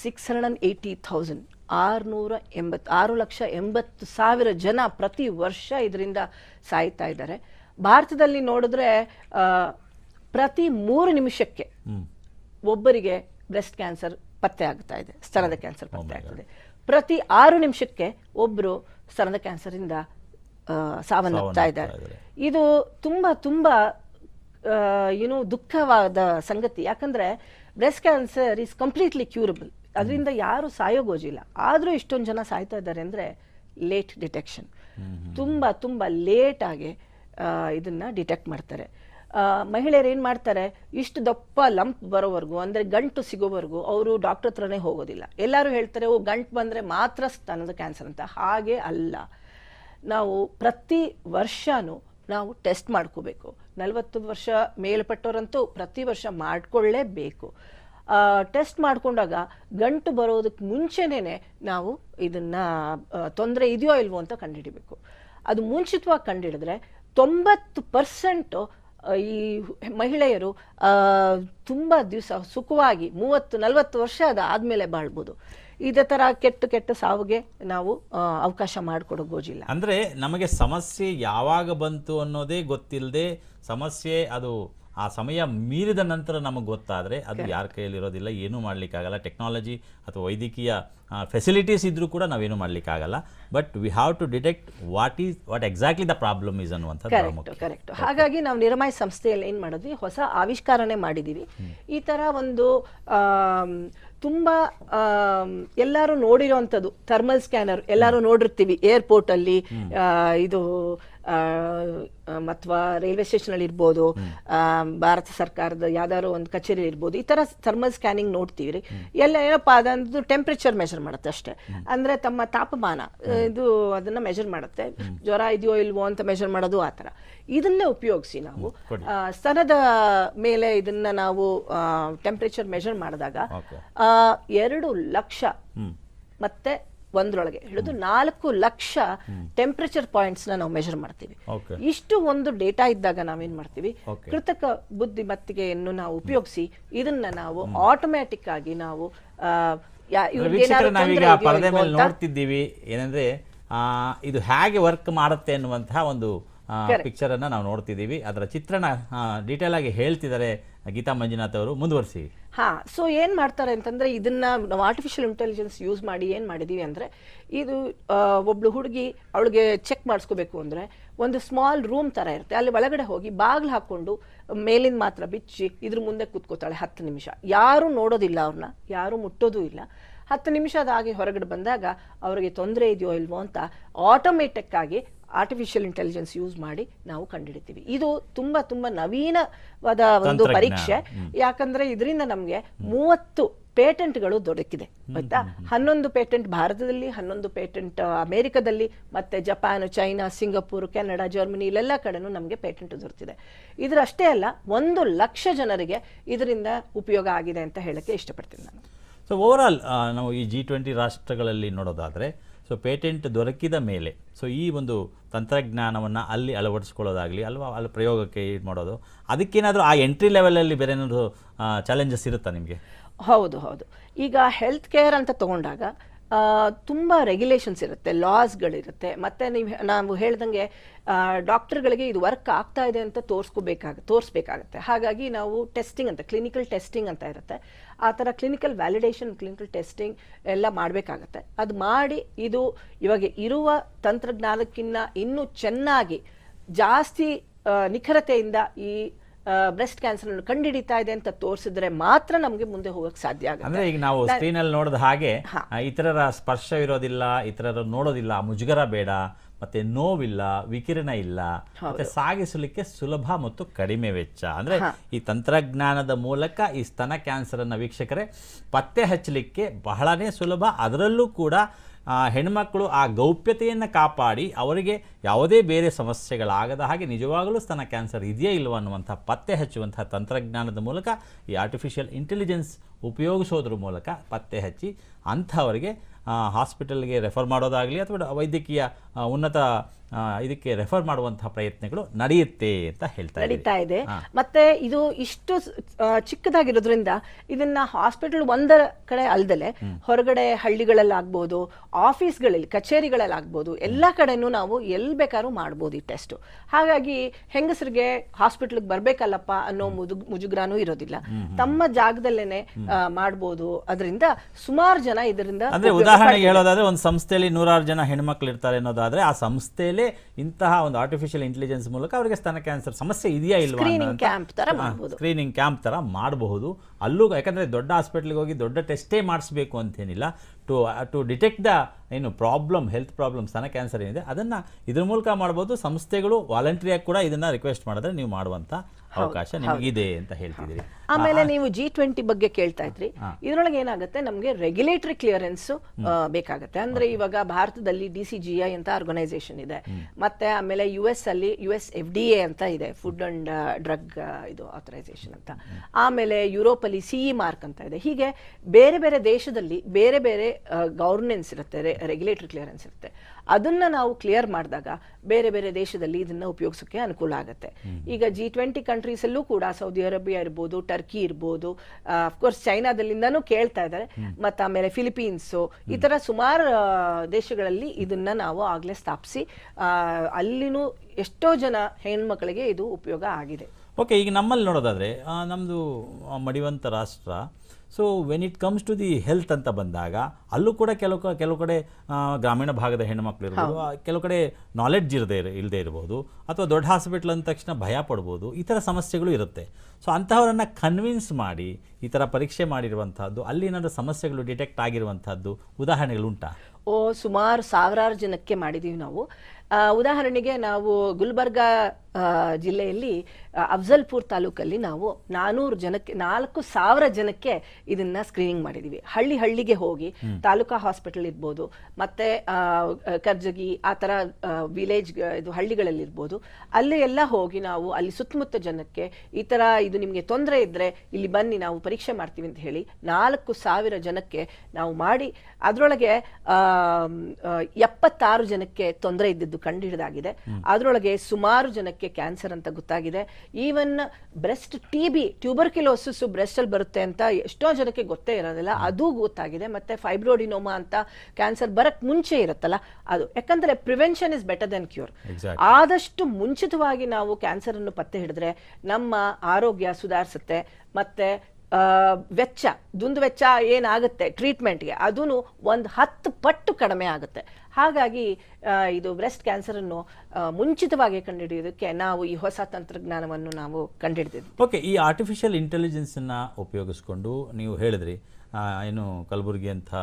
six hundred and eighty thousand ಆರುನೂರ ಎಂಬತ್ತು ಆರು ಲಕ್ಷ ಎಂಬತ್ತು ಸಾವಿರ ಜನ ಪ್ರತಿ ವರ್ಷ ಇದರಿಂದ ಸಾಯ್ತಾ ಇದ್ದಾರೆ. ಭಾರತದಲ್ಲಿ ನೋಡಿದ್ರೆ ಪ್ರತಿ ಮೂರು ನಿಮಿಷಕ್ಕೆ ಒಬ್ಬರಿಗೆ ಬ್ರೆಸ್ಟ್ ಕ್ಯಾನ್ಸರ್ ಪತ್ತೆ ಆಗ್ತಾ ಇದೆ ಸ್ತನದ ಕ್ಯಾನ್ಸರ್ ಪತ್ತೆ ಆಗ್ತದೆ. ಪ್ರತಿ ಆರು ನಿಮಿಷಕ್ಕೆ ಒಬ್ಬರು ಸ್ತನದ ಕ್ಯಾನ್ಸರಿಂದ ಸಾವನ್ನಪ್ತಾ ಇದ್ದಾರೆ. ಇದ್ದಾರೆ. ಇದು ತುಂಬ ತುಂಬ ಏನು ದುಃಖವಾದ ಸಂಗತಿ. ಯಾಕಂದ್ರೆ breast cancer is completely curable ಅದರಿಂದ ಯಾರು ಸಾಯೋಗೋಜಿಲ್ಲ. ಆದರೂ ಇಷ್ಟೊಂದು ಜನ ಸಾಯ್ತಾ ಇದ್ದಾರೆ ಅಂದರೆ ಲೇಟ್ ಡಿಟೆಕ್ಷನ್ ತುಂಬ ತುಂಬ ಲೇಟಾಗಿ ಇದನ್ನ ಡಿಟೆಕ್ಟ್ ಮಾಡ್ತಾರೆ. ಮಹಿಳೆಯರು ಏನು ಮಾಡ್ತಾರೆ? ಇಷ್ಟು ದಪ್ಪ ಲಂಪ್ ಬರೋವರೆಗೂ ಅಂದರೆ ಗಂಟು ಸಿಗೋವರೆಗೂ ಅವರು ಡಾಕ್ಟರ್ ಹತ್ರನೇ ಹೋಗೋದಿಲ್ಲ. ಎಲ್ಲರೂ ಹೇಳ್ತಾರೆ ಓ ಗಂಟು ಬಂದರೆ ಮಾತ್ರ ಸ್ತನದ ಕ್ಯಾನ್ಸರ್ ಅಂತ. ಹಾಗೆ ಅಲ್ಲ. ನಾವು ಪ್ರತಿ ವರ್ಷನೂ ನಾವು ಟೆಸ್ಟ್ ಮಾಡ್ಕೋಬೇಕು. ನಲವತ್ತು ವರ್ಷ ಮೇಲ್ಪಟ್ಟವರಂತೂ ಪ್ರತಿ ವರ್ಷ ಮಾಡಿಕೊಳ್ಳೇಬೇಕು. ಟೆಸ್ಟ್ ಮಾಡ್ಕೊಂಡಾಗ ಗಂಟು ಬರೋದಕ್ಕೆ ಮುಂಚೆನೇ ನಾವು ಇದನ್ನ ತೊಂದರೆ ಇದೆಯೋ ಇಲ್ವೋ ಅಂತ ಕಂಡುಹಿಡಿಬೇಕು. ಅದು ಮುಂಚಿತವಾಗಿ ಕಂಡುಹಿಡಿದ್ರೆ ತೊಂಬತ್ತು ಪರ್ಸೆಂಟು ಈ ಮಹಿಳೆಯರು ತುಂಬ ದಿವಸ ಸುಖವಾಗಿ ಮೂವತ್ತು ನಲವತ್ತು ವರ್ಷ ಅದಾದಮೇಲೆ ಬಾಳ್ಬೋದು. ಇದೇ ತರ ಕೆಟ್ಟ ಕೆಟ್ಟ ಸಾವಿಗೆ ನಾವು ಅವಕಾಶ ಮಾಡಿಕೊಡೋ ಗೋಜಿಲ್ಲ ಅಂದ್ರೆ ನಮಗೆ ಸಮಸ್ಯೆ ಯಾವಾಗ ಬಂತು ಅನ್ನೋದೇ ಗೊತ್ತಿಲ್ಲದೆ ಸಮಸ್ಯೆ ಅದು ಆ ಸಮಯ ಮೀರಿದ ನಂತರ ನಮಗೆ ಗೊತ್ತಾದರೆ ಅದು ಯಾರ ಕೈಯಲ್ಲಿ ಇರೋದಿಲ್ಲ ಏನೂ ಮಾಡಲಿಕ್ಕಾಗಲ್ಲ. ಟೆಕ್ನಾಲಜಿ ಅಥವಾ ವೈದ್ಯಕೀಯ ಫೆಸಿಲಿಟೀಸ್ ಇದ್ರೂ ಕೂಡ ನಾವೇನು ಮಾಡಲಿಕ್ಕಾಗಲ್ಲ. But we have to detect what is what exactly the problem is ಅನ್ನುವಂಥದ್ದು ಕರೆಕ್ಟ್ ಹಾಗಾಗಿ ನಾವು ನಿರ್ಮಯ ಸಂಸ್ಥೆಯಲ್ಲಿ ಏನು ಮಾಡಿದ್ವಿ? ಹೊಸ ಆವಿಷ್ಕಾರನೇ ಮಾಡಿದ್ದೀವಿ ಈ ಥರ ಒಂದು ತುಂಬಾ ಎಲ್ಲರೂ ನೋಡಿರೋವಂಥದ್ದು. ಥರ್ಮಲ್ ಸ್ಕ್ಯಾನರ್ ಎಲ್ಲರೂ ನೋಡಿರ್ತೀವಿ. ಏರ್ಪೋರ್ಟಲ್ಲಿ ಇದು ಅಥವಾ ರೈಲ್ವೆ ಸ್ಟೇಷನಲ್ಲಿ ಇರ್ಬೋದು ಆ, ಭಾರತ ಸರ್ಕಾರದ ಯಾವ್ದಾದ್ರು ಒಂದು ಕಚೇರಿ ಇರ್ಬೋದು ಈ ತರ ಥರ್ಮಲ್ ಸ್ಕ್ಯಾನಿಂಗ್ ನೋಡ್ತೀವಿ ರೀ ಎಲ್ಲ ಏನಪ್ಪ ಅದಂದು ಟೆಂಪ್ರೇಚರ್ ಮೆಷರ್ ಮಾಡುತ್ತೆ ಅಷ್ಟೇ. ಅಂದ್ರೆ ತಮ್ಮ ತಾಪಮಾನ ಇದು ಅದನ್ನ ಮೆಷರ್ ಮಾಡುತ್ತೆ. ಜ್ವರ ಇದೆಯೋ ಇಲ್ವೋ ಅಂತ ಮೆಷರ್ ಮಾಡೋದು ಆ ತರ. ಇದನ್ನೇ ಉಪಯೋಗಿಸಿ ನಾವು. ಸ್ತನದ ಮೇಲೆ ಇದನ್ನ ನಾವು ಟೆಂಪ್ರೇಚರ್ ಮೆಷರ್ ಮಾಡಿದಾಗ ಎರಡು ಲಕ್ಷ ಮತ್ತೆ ಒಂದರೊಳಗೆ ಹಿಡಿದು ನಾಲ್ಕು ಲಕ್ಷ ಟೆಂಪ್ರೇಚರ್ ಪಾಯಿಂಟ್ಸ್ನ ನಾವು ಮೆಷರ್ ಮಾಡ್ತೀವಿ. ಇಷ್ಟು ಒಂದು ಡೇಟಾ ಇದ್ದಾಗ ನಾವೇನ್ ಮಾಡ್ತೀವಿ. ಕೃತಕ ಬುದ್ಧಿಮತ್ತಿಗೆಯನ್ನು ನಾವು ಉಪಯೋಗಿಸಿ ಇದನ್ನ ನಾವು ಆಟೋಮ್ಯಾಟಿಕ್ ಆಗಿ ನಾವು ನಾವೀಗ ಪರದೆ ಮೇಲೆ ನೋಡ್ತಿದ್ದೀವಿ. ಏನಂದ್ರೆ ಆ, ಇದು ಹೇಗೆ ವರ್ಕ್ ಮಾಡುತ್ತೆ ಅನ್ನುವಂತಹ ಒಂದು ಪಿಕ್ಚರ್ ಅನ್ನ ನಾವು ನೋಡ್ತಿದ್ದೀವಿ. ಅದರ ಚಿತ್ರಣ ಡೀಟೇಲ್ ಆಗಿ ಹೇಳ್ತಿದ್ದಾರೆ. ಗೀತಾ ಮಂಜುನಾಥ್ ಅವರು ಮುಂದುವರಿಸಿ. ಹಾ ಸೊ ಏನ್ ಮಾಡ್ತಾರೆ ಅಂತಂದ್ರೆ ಇದನ್ನ ನಾವು ಆರ್ಟಿಫಿಷಿಯಲ್ ಇಂಟೆಲಿಜೆನ್ಸ್ ಯೂಸ್ ಮಾಡಿ ಏನ್ ಮಾಡಿದೀವಿ ಅಂದ್ರೆ ಇದು ಒಬ್ಳು ಹುಡುಗಿ ಅವಳಿಗೆ ಚೆಕ್ ಮಾಡಿಸ್ಕೋಬೇಕು ಅಂದ್ರೆ ಒಂದು ಸ್ಮಾಲ್ ರೂಮ್ ತರ ಇರುತ್ತೆ. ಅಲ್ಲಿ ಒಳಗಡೆ ಹೋಗಿ ಬಾಗಿಲು ಹಾಕೊಂಡು ಮೇಲಿಂದ ಮಾತ್ರ ಬಿಚ್ಚಿ ಇದ್ರ ಮುಂದೆ ಕೂತ್ಕೋತಾಳೆ ಹತ್ತು ನಿಮಿಷ. ಯಾರು ನೋಡೋದಿಲ್ಲ ಅವ್ರನ್ನ ಯಾರು ಮುಟ್ಟೋದು ಇಲ್ಲ. ಹತ್ತು ನಿಮಿಷದಾಗಿ ಹೊರಗಡೆ ಬಂದಾಗ ಅವರಿಗೆ ತೊಂದರೆ ಇದೆಯೋ ಇಲ್ವೋ ಅಂತ ಆಟೋಮೇಟಿಕ್ ಆಗಿ ಆರ್ಟಿಫಿಷಿಯಲ್ ಇಂಟೆಲಿಜೆನ್ಸ್ ಯೂಸ್ ಮಾಡಿ ನಾವು ಕಂಡುಹಿಡಿತೀವಿ. ಇದು ತುಂಬಾ ತುಂಬಾ ನವೀನವಾದ ಒಂದು ಪರೀಕ್ಷೆ. ಯಾಕಂದ್ರೆ ಇದರಿಂದ ನಮಗೆ ಮೂವತ್ತು ಪೇಟೆಂಟ್ಗಳು ದೊರಕಿದೆ. ಆಯ್ತಾ ಹನ್ನೊಂದು ಪೇಟೆಂಟ್ ಭಾರತದಲ್ಲಿ ಹನ್ನೊಂದು ಪೇಟೆಂಟ್ ಅಮೆರಿಕದಲ್ಲಿ ಮತ್ತೆ Japan China Singapore Canada Germany ಇಲ್ಲೆಲ್ಲ ಕಡೆನೂ ನಮಗೆ ಪೇಟೆಂಟ್ ದೊರೆತಿದೆ ಇದರಷ್ಟೇ ಅಲ್ಲ ಒಂದು ಲಕ್ಷ ಜನರಿಗೆ ಇದರಿಂದ ಉಪಯೋಗ ಆಗಿದೆ ಅಂತ ಹೇಳಕ್ಕೆ ಇಷ್ಟಪಡ್ತೀನಿ ನಾನು. ಸೊ ಓವರಾಲ್ ನಾವು ಈ ಜಿ ಟ್ವೆಂಟಿ ರಾಷ್ಟ್ರಗಳಲ್ಲಿ ನೋಡೋದಾದರೆ ಸೊ ಪೇಟೆಂಟ್ ದೊರಕಿದ ಮೇಲೆ ಸೊ ಈ ಒಂದು ತಂತ್ರಜ್ಞಾನವನ್ನು ಅಲ್ಲಿ ಅಳವಡಿಸ್ಕೊಳ್ಳೋದಾಗಲಿ, ಅಲ್ವಾ, ಅಲ್ಲಿ ಪ್ರಯೋಗಕ್ಕೆ ಇದು ಮಾಡೋದು, ಅದಕ್ಕೇನಾದರೂ ಆ ಎಂಟ್ರಿ ಲೆವೆಲಲ್ಲಿ ಬೇರೆ ಏನಾದರೂ ಚಾಲೆಂಜಸ್ ಇರುತ್ತಾ ನಿಮಗೆ? ಹೌದು ಹೌದು. ಈಗ ಹೆಲ್ತ್ ಕೇರ್ ಅಂತ ತಗೊಂಡಾಗ ತುಂಬ ರೆಗ್ಯುಲೇಷನ್ಸ್ ಇರುತ್ತೆ ಲಾಸ್ಗಳಿರುತ್ತೆ ಮತ್ತೆ ನೀವು ನಾವು ಹೇಳ್ದಂಗೆ ಡಾಕ್ಟರ್ಗಳಿಗೆ ಇದು ವರ್ಕ್ ಆಗ್ತಾ ಇದೆ ಅಂತ ತೋರಿಸ್ಕೋಬೇಕಾಗ, ತೋರಿಸ್ಬೇಕಾಗತ್ತೆ. ಹಾಗಾಗಿ ನಾವು ಟೆಸ್ಟಿಂಗ್ ಅಂತ ಕ್ಲಿನಿಕಲ್ ಟೆಸ್ಟಿಂಗ್ ಅಂತ ಇರುತ್ತೆ. ಆ ಥರ ಕ್ಲಿನಿಕಲ್ ವ್ಯಾಲಿಡೇಷನ್ ಕ್ಲಿನಿಕಲ್ ಟೆಸ್ಟಿಂಗ್ ಎಲ್ಲ ಮಾಡಬೇಕಾಗತ್ತೆ. ಅದು ಮಾಡಿ ಇದು ಇವಾಗ ಇರುವ ತಂತ್ರಜ್ಞಾನಕ್ಕಿಂತ ಇನ್ನೂ ಚೆನ್ನಾಗಿ ಜಾಸ್ತಿ ನಿಖರತೆಯಿಂದ ಈ ಬ್ರೆಸ್ಟ್ ಕ್ಯಾನ್ಸರ್ ಅನ್ನು ಕಂಡುಹಿಡಿತಾ ಇದೆ ಅಂತ ತೋರಿಸಿದ್ರೆ ಮಾತ್ರ ನಮಗೆ ಮುಂದೆ ಹೋಗಕ್ಕೆ ಸಾಧ್ಯ ಆಗುತ್ತೆ. ಅಂದ್ರೆ ಈಗ ನಾವು ಸ್ಕ್ರೀನಲ್ಲಿ ನೋಡಿದ ಹಾಗೆ ಇತರರ ಸ್ಪರ್ಶ ಇರೋದಿಲ್ಲ ಇತರರ ನೋಡೋದಿಲ್ಲ ಮುಜುಗರ ಬೇಡ ಮತ್ತೆ ನೋವಿಲ್ಲ ವಿಕಿರಣ ಇಲ್ಲ ಮತ್ತೆ ಸಾಗಿಸಲಿಕ್ಕೆ ಸುಲಭ ಮತ್ತು ಕಡಿಮೆ ವೆಚ್ಚ. ಅಂದ್ರೆ ಈ ತಂತ್ರಜ್ಞಾನದ ಮೂಲಕ ಈ ಸ್ತನ ಕ್ಯಾನ್ಸರ್ ಅನ್ನ ವೀಕ್ಷಕರೇ ಪತ್ತೆ ಹಚ್ಚಲಿಕ್ಕೆ ಬಹಳನೇ ಸುಲಭ. ಅದರಲ್ಲೂ ಕೂಡ ಹೆಣ್ಮಕ್ಕಳು ಹೆಣ್ಮಕ್ಳು ಆ ಗೌಪ್ಯತೆಯನ್ನು ಕಾಪಾಡಿ ಅವರಿಗೆ ಯಾವುದೇ ಬೇರೆ ಸಮಸ್ಯೆಗಳಾಗದ ಹಾಗೆ ನಿಜವಾಗಲೂ ಸ್ತನ ಕ್ಯಾನ್ಸರ್ ಇದೆಯೇ ಇಲ್ಲವೋ ಅನ್ನುವಂಥ ಪತ್ತೆ ಹಚ್ಚುವಂತಹ ತಂತ್ರಜ್ಞಾನದ ಮೂಲಕ ಈ ಆರ್ಟಿಫಿಷಿಯಲ್ ಇಂಟೆಲಿಜೆನ್ಸ್ ಉಪಯೋಗಿಸೋದ್ರ ಮೂಲಕ ಪತ್ತೆ ಹಚ್ಚಿ ಅಂಥವರಿಗೆ ಹಾಸ್ಪಿಟಲ್ಗೆ ರೆಫರ್ ಮಾಡೋದಾಗಲಿ ಅಥವಾ ವೈದ್ಯಕೀಯ ಉನ್ನತ ಇದಕ್ಕೆ ರೆಫರ್ ಮಾಡುವಂತಹ ಪ್ರಯತ್ನಗಳು ನಡೆಯುತ್ತೆ ಅಂತ ಹೇಳ್ತಾ. ನಡೀತಾ ಇದೆ. ಮತ್ತೆ ಇದು ಇಷ್ಟು ಚಿಕ್ಕದಾಗಿರೋದ್ರಿಂದ ಇದನ್ನ ಹಾಸ್ಪಿಟಲ್ ಒಂದರ ಕಡೆ ಅಲ್ದಲೆ ಹೊರಗಡೆ ಹಳ್ಳಿಗಳಲ್ಲಿ ಆಗ್ಬೋದು ಆಫೀಸ್ಗಳಲ್ಲಿ ಕಚೇರಿಗಳಲ್ಲಿ ಆಗ್ಬೋದು ಎಲ್ಲ ಕಡೆನೂ ನಾವು ಎಲ್ಲಿ ಬೇಕಾದ್ರೂ ಮಾಡ್ಬೋದು ಈ ಟೆಸ್ಟ್ ಹಾಗಾಗಿ ಹೆಂಗಸರಿಗೆ ಹಾಸ್ಪಿಟಲ್ ಬರ್ಬೇಕಲ್ಲಪ್ಪ ಅನ್ನೋ ಮುದು ಮುಜುಗ್ರಾನೂ ಇರೋದಿಲ್ಲ. ತಮ್ಮ ಜಾಗದಲ್ಲೇನೆ ಮಾಡ್ಬೋದು. ಅದರಿಂದ ಸುಮಾರು ಜನ ಇದರಿಂದ ಅಂದ್ರೆ ಉದಾಹರಣೆಗೆ ಹೇಳೋದಾದ್ರೆ ಒಂದು ಸಂಸ್ಥೆಯಲ್ಲಿ ನೂರಾರು ಜನ ಹೆಣ್ಮಕ್ಳು ಇರ್ತಾರೆ ಅನ್ನೋದಾದ್ರೆ ಆ ಸಂಸ್ಥೆಯಲ್ಲೇ ಇಂತಹ ಒಂದು ಆರ್ಟಿಫಿಷಿಯಲ್ ಇಂಟೆಲಿಜೆನ್ಸ್ ಮೂಲಕ ಅವರಿಗೆ ಸ್ತನ ಕ್ಯಾನ್ಸರ್ ಸಮಸ್ಯೆ ಇದೆಯಾ ಇಲ್ವಾ ಸ್ಕ್ರೀನಿಂಗ್ ಕ್ಯಾಂಪ್ ತರ ಮಾಡಬಹುದು. ಅಲ್ಲೂ ಯಾಕಂದ್ರೆ ದೊಡ್ಡ ಹಾಸ್ಪಿಟಲ್ಗೆ ಹೋಗಿ ದೊಡ್ಡ ಟೆಸ್ಟೇ ಮಾಡಿಸ್ಬೇಕು ಅಂತೇನಿಲ್ಲ. ಟು ಟು ಡಿಟೆಕ್ಟ್ ದ ಏನು ಪ್ರಾಬ್ಲಮ್ ಹೆಲ್ತ್ ಪ್ರಾಬ್ಲಮ್ ಸ್ತನ ಕ್ಯಾನ್ಸರ್ ಏನಿದೆ ಅದನ್ನ ಇದ್ರ ಮೂಲಕ ಮಾಡ್ಬೋದು. ಸಂಸ್ಥೆಗಳು ವಾಲಂಟ್ರಿಯಾಗಿ ಕೂಡ ಇದನ್ನ ರಿಕ್ವೆಸ್ಟ್ ಮಾಡಿದ್ರೆ ನೀವು ಮಾಡುವಂತ ಅವಕಾಶ ನಿಮಗಿದೆ ಅಂತ ಹೇಳ್ತಿದ್ದೀರಿ. ಆಮೇಲೆ ನೀವು ಜಿ ಟ್ವೆಂಟಿ ಬಗ್ಗೆ ಕೇಳ್ತಾ ಇದ್ರಿ. ಇದರೊಳಗೆ ಏನಾಗುತ್ತೆ? ನಮಗೆ ರೆಗ್ಯುಲೇಟರಿ ಕ್ಲಿಯರೆನ್ಸ್ ಬೇಕಾಗುತ್ತೆ. ಅಂದ್ರೆ ಇವಾಗ ಭಾರತದಲ್ಲಿ ಡಿ ಸಿ ಜಿ ಐ ಅಂತ ಆರ್ಗನೈಸೇಷನ್ ಇದೆ. ಮತ್ತೆ ಆಮೇಲೆ ಯು ಎಸ್ ಅಲ್ಲಿ U S F D A ಅಂತ ಇದೆ. ಫುಡ್ ಅಂಡ್ ಡ್ರಗ್ ಇದು ಆಥರೈಸೇಷನ್ ಅಂತ. ಆಮೇಲೆ ಯುರೋಪ್ ಅಲ್ಲಿ ಸಿಇ ಮಾರ್ಕ್ ಅಂತ ಇದೆ. ಹೀಗೆ ಬೇರೆ ಬೇರೆ ದೇಶದಲ್ಲಿ ಬೇರೆ ಬೇರೆ ಗವರ್ನೆನ್ಸ್ ಇರುತ್ತೆ ರೆಗ್ಯುಲೇಟರಿ ಕ್ಲಿಯರೆನ್ಸ್ ಇರುತ್ತೆ. ಅದನ್ನ ನಾವು ಕ್ಲಿಯರ್ ಮಾಡಿದಾಗ ಬೇರೆ ಬೇರೆ ದೇಶದಲ್ಲಿ ಇದನ್ನ ಉಪಯೋಗಿಸೋಕೆ ಅನುಕೂಲ ಆಗುತ್ತೆ. ಈಗ ಜಿ ಟ್ವೆಂಟಿ ಕಂಟ್ರೀಸ್ ಅಲ್ಲೂ ಕೂಡ ಸೌದಿ ಅರೇಬಿಯಾ ಇರ್ಬೋದು ಟರ್ಕಿ ಇರ್ಬೋದು ಅಫ್ಕೋರ್ಸ್ ಚೈನಾದಲ್ಲಿಂದನೂ ಕೇಳ್ತಾ ಇದ್ದಾರೆ ಮತ್ತು ಆಮೇಲೆ ಫಿಲಿಪೀನ್ಸು ಈ ಥರ ಸುಮಾರು ದೇಶಗಳಲ್ಲಿ ಇದನ್ನ ನಾವು ಆಗಲೇ ಸ್ಥಾಪಿಸಿ ಅಲ್ಲಿನೂ ಎಷ್ಟೋ ಜನ ಹೆಣ್ಮಕ್ಳಿಗೆ ಇದು ಉಪಯೋಗ ಆಗಿದೆ. ಓಕೆ ಈಗ ನಮ್ಮಲ್ಲಿ ನೋಡೋದಾದ್ರೆ ನಮ್ಮದು ನಮ್ದು ಮಡಿವಂತ ರಾಷ್ಟ್ರ so when it comes to the health ಅಂತ ಬಂದಾಗ ಅಲ್ಲೂ ಕೂಡ ಕೆಲವು ಕೆಲವು ಕಡೆ ಗ್ರಾಮೀಣ ಭಾಗದ ಹೆಣ್ಮಕ್ಳು ಇರ್ಬೋದು ಕೆಲವು ಕಡೆ ನಾಲೆಡ್ಜ್ ಇರದೇ ಇಲ್ಲದೆ ಇರ್ಬೋದು ಅಥವಾ ದೊಡ್ಡ ಹಾಸ್ಪಿಟ್ಲ್ ಅಂದ ತಕ್ಷಣ ಭಯ ಪಡ್ಬೋದು ಈ ಥರ ಸಮಸ್ಯೆಗಳು ಇರುತ್ತೆ. ಸೊ ಅಂತಹವರನ್ನು ಕನ್ವಿನ್ಸ್ ಮಾಡಿ ಈ ಥರ ಪರೀಕ್ಷೆ ಮಾಡಿರುವಂಥದ್ದು ಅಲ್ಲಿ ಏನಾದರೂ ಸಮಸ್ಯೆಗಳು ಡಿಟೆಕ್ಟ್ ಆಗಿರುವಂಥದ್ದು ಉದಾಹರಣೆಗಳು ಉಂಟಾ ಓ ಸುಮಾರು ಸಾವಿರಾರು ಜನಕ್ಕೆ ಮಾಡಿದ್ದೀವಿ ನಾವು. ಉದಾಹರಣೆಗೆ ನಾವು ಗುಲ್ಬರ್ಗಾ ಜಿಲ್ಲೆಯಲ್ಲಿ ಅಫಜಲ್ಪುರ್ ತಾಲೂಕಲ್ಲಿ ನಾವು ನಾನೂರು ಜನಕ್ಕೆ ನಾಲ್ಕು ಸಾವಿರ ಜನಕ್ಕೆ ಇದನ್ನ ಸ್ಕ್ರೀನಿಂಗ್ ಮಾಡಿದೀವಿ. ಹಳ್ಳಿ ಹಳ್ಳಿಗೆ ಹೋಗಿ ತಾಲೂಕಾ ಹಾಸ್ಪಿಟಲ್ ಇರ್ಬೋದು ಮತ್ತೆ ಕರ್ಜಗಿ ಆ ಥರ ವಿಲೇಜ್ ಇದು ಹಳ್ಳಿಗಳಲ್ಲಿ ಇರ್ಬೋದು. ಅಲ್ಲಿ ಎಲ್ಲ ಹೋಗಿ ನಾವು ಅಲ್ಲಿ ಸುತ್ತಮುತ್ತ ಜನಕ್ಕೆ ಈ ಥರ ಇದು ನಿಮಗೆ ತೊಂದರೆ ಇದ್ರೆ ಇಲ್ಲಿ ಬನ್ನಿ ನಾವು ಪರೀಕ್ಷೆ ಮಾಡ್ತೀವಿ ಅಂತ ಹೇಳಿ ನಾಲ್ಕು ಸಾವಿರ ಜನಕ್ಕೆ ನಾವು ಮಾಡಿ ಅದರೊಳಗೆ ಎಪ್ಪತ್ತಾರು ಜನಕ್ಕೆ ತೊಂದರೆ ಇದ್ದಿದ್ದು ಕಂಡುಹಿಡಿದಾಗಿದೆ. ಅದರೊಳಗೆ ಸುಮಾರು ಜನಕ್ಕೆ ಕ್ಯಾನ್ಸರ್ ಅಂತ ಗೊತ್ತಾಗಿದೆ. Even breast T B tuberculosis breast ಅಲ್ಲಿ ಬರುತ್ತೆ ಅಂತ ಎಷ್ಟೋ ಜನಕ್ಕೆ ಗೊತ್ತೇ ಇರೋದಿಲ್ಲ. ಅದು ಗೊತ್ತಾಗಿದೆ. ಮತ್ತೆ ಫೈಬ್ರೋಡಿನೋಮಾ ಅಂತ ಕ್ಯಾನ್ಸರ್ ಬರಕ್ ಮುಂಚೆ ಇರುತ್ತಲ್ಲ ಅದು ಯಾಕಂದ್ರೆ prevention is better than cure. ಆದಷ್ಟು ಮುಂಚಿತವಾಗಿ ನಾವು ಕ್ಯಾನ್ಸರ್ ಅನ್ನು ಪತ್ತೆ ಹಿಡಿದ್ರೆ ನಮ್ಮ ಆರೋಗ್ಯ ಸುಧಾರಿಸುತ್ತೆ. ಮತ್ತೆ ವೆಚ್ಚ, ದುಂದು ವೆಚ್ಚ ಏನಾಗುತ್ತೆ ಟ್ರೀಟ್ಮೆಂಟ್ಗೆ ಅದೂ ಒಂದು ಹತ್ತು ಪಟ್ಟು ಕಡಿಮೆ ಆಗುತ್ತೆ. ಹಾಗಾಗಿ ಇದು ಬ್ರೆಸ್ಟ್ ಕ್ಯಾನ್ಸರನ್ನು ಮುಂಚಿತವಾಗಿ ಕಂಡುಹಿಡಿಯೋದಕ್ಕೆ ನಾವು ಈ ಹೊಸ ತಂತ್ರಜ್ಞಾನವನ್ನು ನಾವು ಕಂಡುಹಿಡಿದಿದ್ವಿ. ಓಕೆ ಈ ಆರ್ಟಿಫಿಷಿಯಲ್ ಇಂಟೆಲಿಜೆನ್ಸನ್ನು ಉಪಯೋಗಿಸ್ಕೊಂಡು ನೀವು ಹೇಳಿದ್ರಿ ಏನು ಕಲಬುರಗಿ ಅಂತ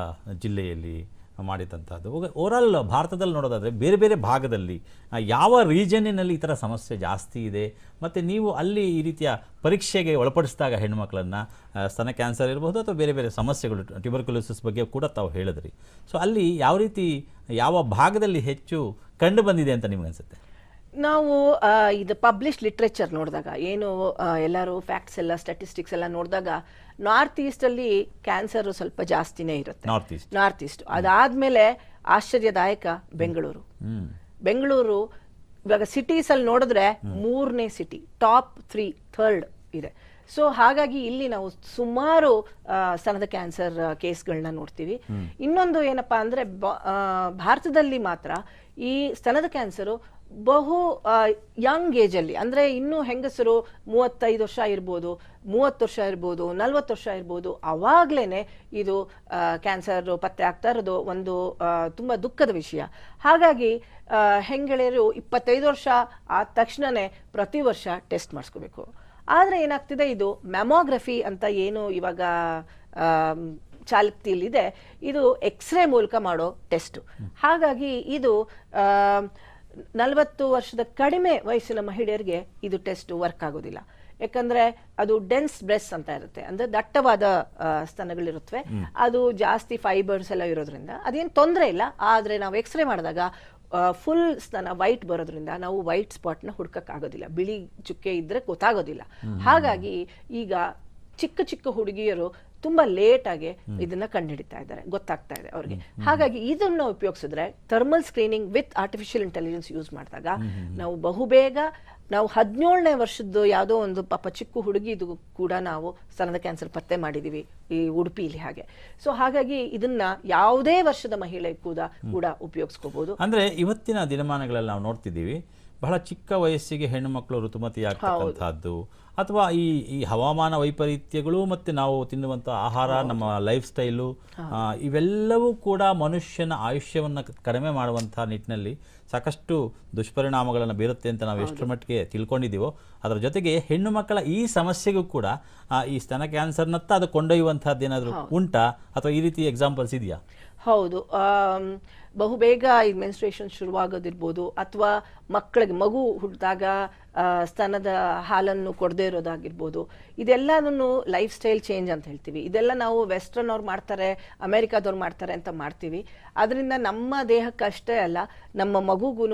ಜಿಲ್ಲೆಯಲ್ಲಿ ಮಾಡಿದಂಥದ್ದು ಓವರಾಲ್ ಭಾರತದಲ್ಲಿ ನೋಡೋದಾದರೆ ಬೇರೆ ಬೇರೆ ಭಾಗದಲ್ಲಿ ಯಾವ ರೀಜನ್ನಿನಲ್ಲಿ ಈ ಥರ ಸಮಸ್ಯೆ ಜಾಸ್ತಿ ಇದೆ? ಮತ್ತು ನೀವು ಅಲ್ಲಿ ಈ ರೀತಿಯ ಪರೀಕ್ಷೆಗೆ ಒಳಪಡಿಸಿದಾಗ ಹೆಣ್ಮಕ್ಳನ್ನು ಸ್ತನ ಕ್ಯಾನ್ಸರ್ ಇರಬಹುದು ಅಥವಾ ಬೇರೆ ಬೇರೆ ಸಮಸ್ಯೆಗಳು ಟ್ಯೂಬರ್ಕ್ಯುಲೋಸಿಸ್ ಬಗ್ಗೆ ಕೂಡ ತಾವು ಹೇಳಿದ್ರಿ. ಸೊ ಅಲ್ಲಿ ಯಾವ ರೀತಿ, ಯಾವ ಭಾಗದಲ್ಲಿ ಹೆಚ್ಚು ಕಂಡು ಬಂದಿದೆ ಅಂತ ನಿಮ್ಗೆ ಅನ್ಸುತ್ತೆ ನಾವು ಇದು ಪಬ್ಲಿಷ್ ಲಿಟ್ರೇಚರ್ ನೋಡಿದಾಗ ಏನು ಎಲ್ಲರೂ ಫ್ಯಾಕ್ಟ್ಸ್ ಎಲ್ಲ ಸ್ಟಾಟಿಸ್ಟಿಕ್ಸ್ ಎಲ್ಲ ನೋಡಿದಾಗ ನಾರ್ತ್ ಈಸ್ಟಲ್ಲಿ ಕ್ಯಾನ್ಸರ್ ಸ್ವಲ್ಪ ಜಾಸ್ತಿನೇ ಇರುತ್ತೆ. ನಾರ್ತ್ ಈಸ್ಟ್ ಅದಾದಮೇಲೆ ಆಶ್ಚರ್ಯದಾಯಕ ಬೆಂಗಳೂರು. ಬೆಂಗಳೂರು ಇವಾಗ ಸಿಟೀಸ್ ಅಲ್ಲಿ ನೋಡಿದ್ರೆ ಮೂರನೇ ಸಿಟಿ ಟಾಪ್ ತ್ರೀ ಥರ್ಡ್ ಇದೆ. ಸೊ ಹಾಗಾಗಿ ಇಲ್ಲಿ ನಾವು ಸುಮಾರು ಸ್ತನದ ಕ್ಯಾನ್ಸರ್ ಕೇಸ್ಗಳನ್ನ ನೋಡ್ತೀವಿ. ಇನ್ನೊಂದು ಏನಪ್ಪಾ ಅಂದ್ರೆ ಭಾರತದಲ್ಲಿ ಮಾತ್ರ ಈ ಸ್ತನದ ಕ್ಯಾನ್ಸರು ಬಹು ಯಂಗ್ ಏಜ್ ಅಲ್ಲಿ ಅಂದ್ರೆ ಇನ್ನು ಹೆಂಗಸರು ಮೂವತ್ತೈದು ವರ್ಷ ಇರ್ಬೋದು ಮೂವತ್ತು ವರ್ಷ ಇರ್ಬೋದು ನಲ್ವತ್ತು ವರ್ಷ ಇರ್ಬೋದು ಅವಾಗ್ಲೇನೆ ಇದು ಕ್ಯಾನ್ಸರ್ ಪತ್ತೆ ಆಗ್ತಾ ಇರೋದು ಒಂದು ತುಂಬಾ ದುಃಖದ ವಿಷಯ. ಹಾಗಾಗಿ ಹೆಂಗಳೆಯರು ಇಪ್ಪತ್ತೈದು ವರ್ಷ ಆದ ತಕ್ಷಣನೇ ಪ್ರತಿ ವರ್ಷ ಟೆಸ್ಟ್ ಮಾಡಿಸ್ಕೋಬೇಕು. ಆದ್ರೆ ಏನಾಗ್ತಿದೆ ಇದು ಮ್ಯಾಮೋಗ್ರಫಿ ಅಂತ ಏನು ಇವಾಗ ಚಾಲ್ತಿಯಲ್ಲಿದೆ ಇದು ಎಕ್ಸ್ರೇ ಮೂಲಕ ಮಾಡೋ ಟೆಸ್ಟ್ ಹಾಗಾಗಿ ಇದು ನಲವತ್ತು ವರ್ಷದ ಕಡಿಮೆ ವಯಸ್ಸಿನ ಮಹಿಳೆಯರಿಗೆ ಇದು ಟೆಸ್ಟ್ ವರ್ಕ್ ಆಗೋದಿಲ್ಲ. ಯಾಕಂದ್ರೆ ಅದು ಡೆನ್ಸ್ ಬ್ರೆಸ್ ಅಂತ ಇರುತ್ತೆ. ಅಂದ್ರೆ ದಟ್ಟವಾದ ಸ್ತನಗಳಿರುತ್ತವೆ. ಅದು ಜಾಸ್ತಿ ಫೈಬರ್ಸ್ ಎಲ್ಲ ಇರೋದ್ರಿಂದ. ಅದೇನು ತೊಂದರೆ ಇಲ್ಲ. ಆದ್ರೆ ನಾವು ಎಕ್ಸ್ರೇ ಮಾಡಿದಾಗ ಫುಲ್ ಸ್ತನ ವೈಟ್ ಬರೋದ್ರಿಂದ ನಾವು ವೈಟ್ ಸ್ಪಾಟ್ನ ಹುಡ್ಕಕ್ಕಾಗೋದಿಲ್ಲ. ಬಿಳಿ ಚುಕ್ಕೆ ಇದ್ರೆ ಗೊತ್ತಾಗೋದಿಲ್ಲ. ಹಾಗಾಗಿ ಈಗ ಚಿಕ್ಕ ಚಿಕ್ಕ ಹುಡುಗಿಯರು ತುಂಬಾ ಲೇಟಾಗಿ ಆಗಿ ಇದನ್ನ ಕಂಡುಹಿಡಿತಾ ಇದ್ದಾರೆ ಗೊತ್ತಾಗ್ತಾ ಇದೆ ಅವ್ರಿಗೆ. ಹಾಗಾಗಿ ಇದನ್ನ ಉಪಯೋಗಿಸಿದ್ರೆ thermal screening with artificial intelligence use ಮಾಡಿದಾಗ ನಾವು ಬಹುಬೇಗ ನಾವು ಹದಿನೇಳನೇ ವರ್ಷದ್ದು ಯಾವುದೋ ಒಂದು ಪಾಪ ಚಿಕ್ಕ ಹುಡುಗಿದು ಕೂಡ ನಾವು ಸ್ತನದ ಕ್ಯಾನ್ಸರ್ ಪತ್ತೆ ಮಾಡಿದೀವಿ ಈ ಉಡುಪಿಲಿ ಹಾಗೆ. ಸೊ ಹಾಗಾಗಿ ಇದನ್ನ ಯಾವುದೇ ವರ್ಷದ ಮಹಿಳೆ ಕೂಡ ಕೂಡ ಉಪಯೋಗಿಸ್ಕೋಬಹುದು ಅಂದ್ರೆ ಇವತ್ತಿನ ದಿನಮಾನಗಳಲ್ಲಿ ನಾವು ನೋಡ್ತಿದ್ದೀವಿ ಬಹಳ ಚಿಕ್ಕ ವಯಸ್ಸಿಗೆ ಹೆಣ್ಣು ಮಕ್ಕಳು ಋತುಮತಿ ಆಗ್ತಕ್ಕಂಥದ್ದು ಅಥವಾ ಈ ಈ ಹವಾಮಾನ ವೈಪರೀತ್ಯಗಳು ಮತ್ತು ನಾವು ತಿನ್ನುವಂಥ ಆಹಾರ ನಮ್ಮ ಲೈಫ್ ಸ್ಟೈಲು ಇವೆಲ್ಲವೂ ಕೂಡ ಮನುಷ್ಯನ ಆಯುಷ್ಯವನ್ನು ಕಡಿಮೆ ಮಾಡುವಂಥ ನಿಟ್ಟಿನಲ್ಲಿ ಸಾಕಷ್ಟು ದುಷ್ಪರಿಣಾಮಗಳನ್ನು ಬೀರುತ್ತೆ ಅಂತ ನಾವು ಎಷ್ಟರ ಮಟ್ಟಿಗೆ ತಿಳ್ಕೊಂಡಿದ್ದೀವೋ ಅದರ ಜೊತೆಗೆ ಹೆಣ್ಣು ಮಕ್ಕಳ ಈ ಸಮಸ್ಯೆಗೂ ಕೂಡ ಈ ಸ್ತನ ಕ್ಯಾನ್ಸರ್ನತ್ತ ಅದು ಕೊಂಡೊಯ್ಯುವಂಥದ್ದು ಏನಾದರೂ ಉಂಟಾ? ಅಥವಾ ಈ ರೀತಿ ಎಕ್ಸಾಂಪಲ್ಸ್ ಇದೆಯಾ? ಹೌದು. ಬಹುಬೇಗ ಈ ಮೆನ್ಸ್ಟ್ರೇಷನ್ ಶುರುವಾಗೋದಿರ್ಬೋದು ಅಥವಾ ಮಕ್ಕಳಿಗೆ ಮಗು ಹುಟ್ಟಿದಾಗ ಸ್ತನದ ಹಾಲನ್ನು ಕೊಡದೇ ಇರೋದಾಗಿರ್ಬೋದು. ಇದೆಲ್ಲದನ್ನು ಲೈಫ್ ಸ್ಟೈಲ್ ಚೇಂಜ್ ಅಂತ ಹೇಳ್ತೀವಿ. ಇದೆಲ್ಲ ನಾವು ವೆಸ್ಟರ್ನ್ ಅವ್ರು ಮಾಡ್ತಾರೆ, ಅಮೇರಿಕಾದವ್ರು ಮಾಡ್ತಾರೆ ಅಂತ ಮಾಡ್ತೀವಿ. ಅದರಿಂದ ನಮ್ಮ ದೇಹಕ್ಕೆ ಅಷ್ಟೇ ಅಲ್ಲ, ನಮ್ಮ ಮಗುಗೂ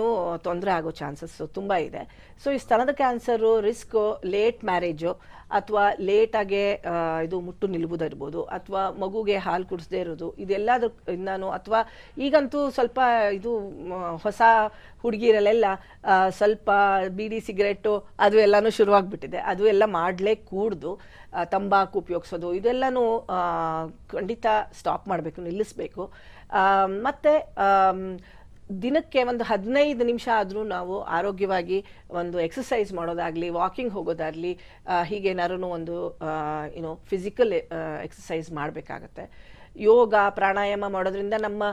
ತೊಂದರೆ ಆಗೋ ಚಾನ್ಸಸ್ ತುಂಬ ಇದೆ. ಸೊ ಈ ಸ್ತನದ ಕ್ಯಾನ್ಸರು, ರಿಸ್ಕು, ಲೇಟ್ ಮ್ಯಾರೇಜು ಅಥವಾ ಲೇಟಾಗೆ ಇದು ಮುಟ್ಟು ನಿಲ್ಬೋದಿರ್ಬೋದು ಅಥವಾ ಮಗುಗೆ ಹಾಲು ಕುಡಿಸದೇ ಇರೋದು ಇದೆಲ್ಲದರಿಂದನೂ ಅಥವಾ ಈಗಂತೂ ಸ್ವಲ್ಪ ಇದು ಹೊಸ ಹುಡುಗಿರಲ್ಲೆಲ್ಲ ಸ್ವಲ್ಪ ಬೀಡಿ ಸಿಗರೇಟು ಅದು ಎಲ್ಲನೂ ಶುರುವಾಗಿಬಿಟ್ಟಿದೆ. ಅದು ಎಲ್ಲ ಮಾಡಲೇ ಕೂಡ್ದು ತಂಬಾಕು ಉಪಯೋಗಿಸೋದು, ಇದೆಲ್ಲನೂ ಖಂಡಿತ ಸ್ಟಾಪ್ ಮಾಡಬೇಕು, ನಿಲ್ಲಿಸಬೇಕು. ಮತ್ತು ದಿನಕ್ಕೆ ಒಂದು ಹದಿನೈದು ನಿಮಿಷ ಆದರೂ ನಾವು ಆರೋಗ್ಯವಾಗಿ ಒಂದು ಎಕ್ಸಸೈಸ್ ಮಾಡೋದಾಗ್ಲಿ ವಾಕಿಂಗ್ ಹೋಗೋದಾಗ್ಲಿ ಹೀಗೇನಾದ್ರು ಒಂದು ಏನು ಫಿಸಿಕಲ್ ಎಕ್ಸಸೈಸ್ ಮಾಡಬೇಕಾಗತ್ತೆ. ಯೋಗ ಪ್ರಾಣಾಯಾಮ ಮಾಡೋದ್ರಿಂದ ನಮ್ಮ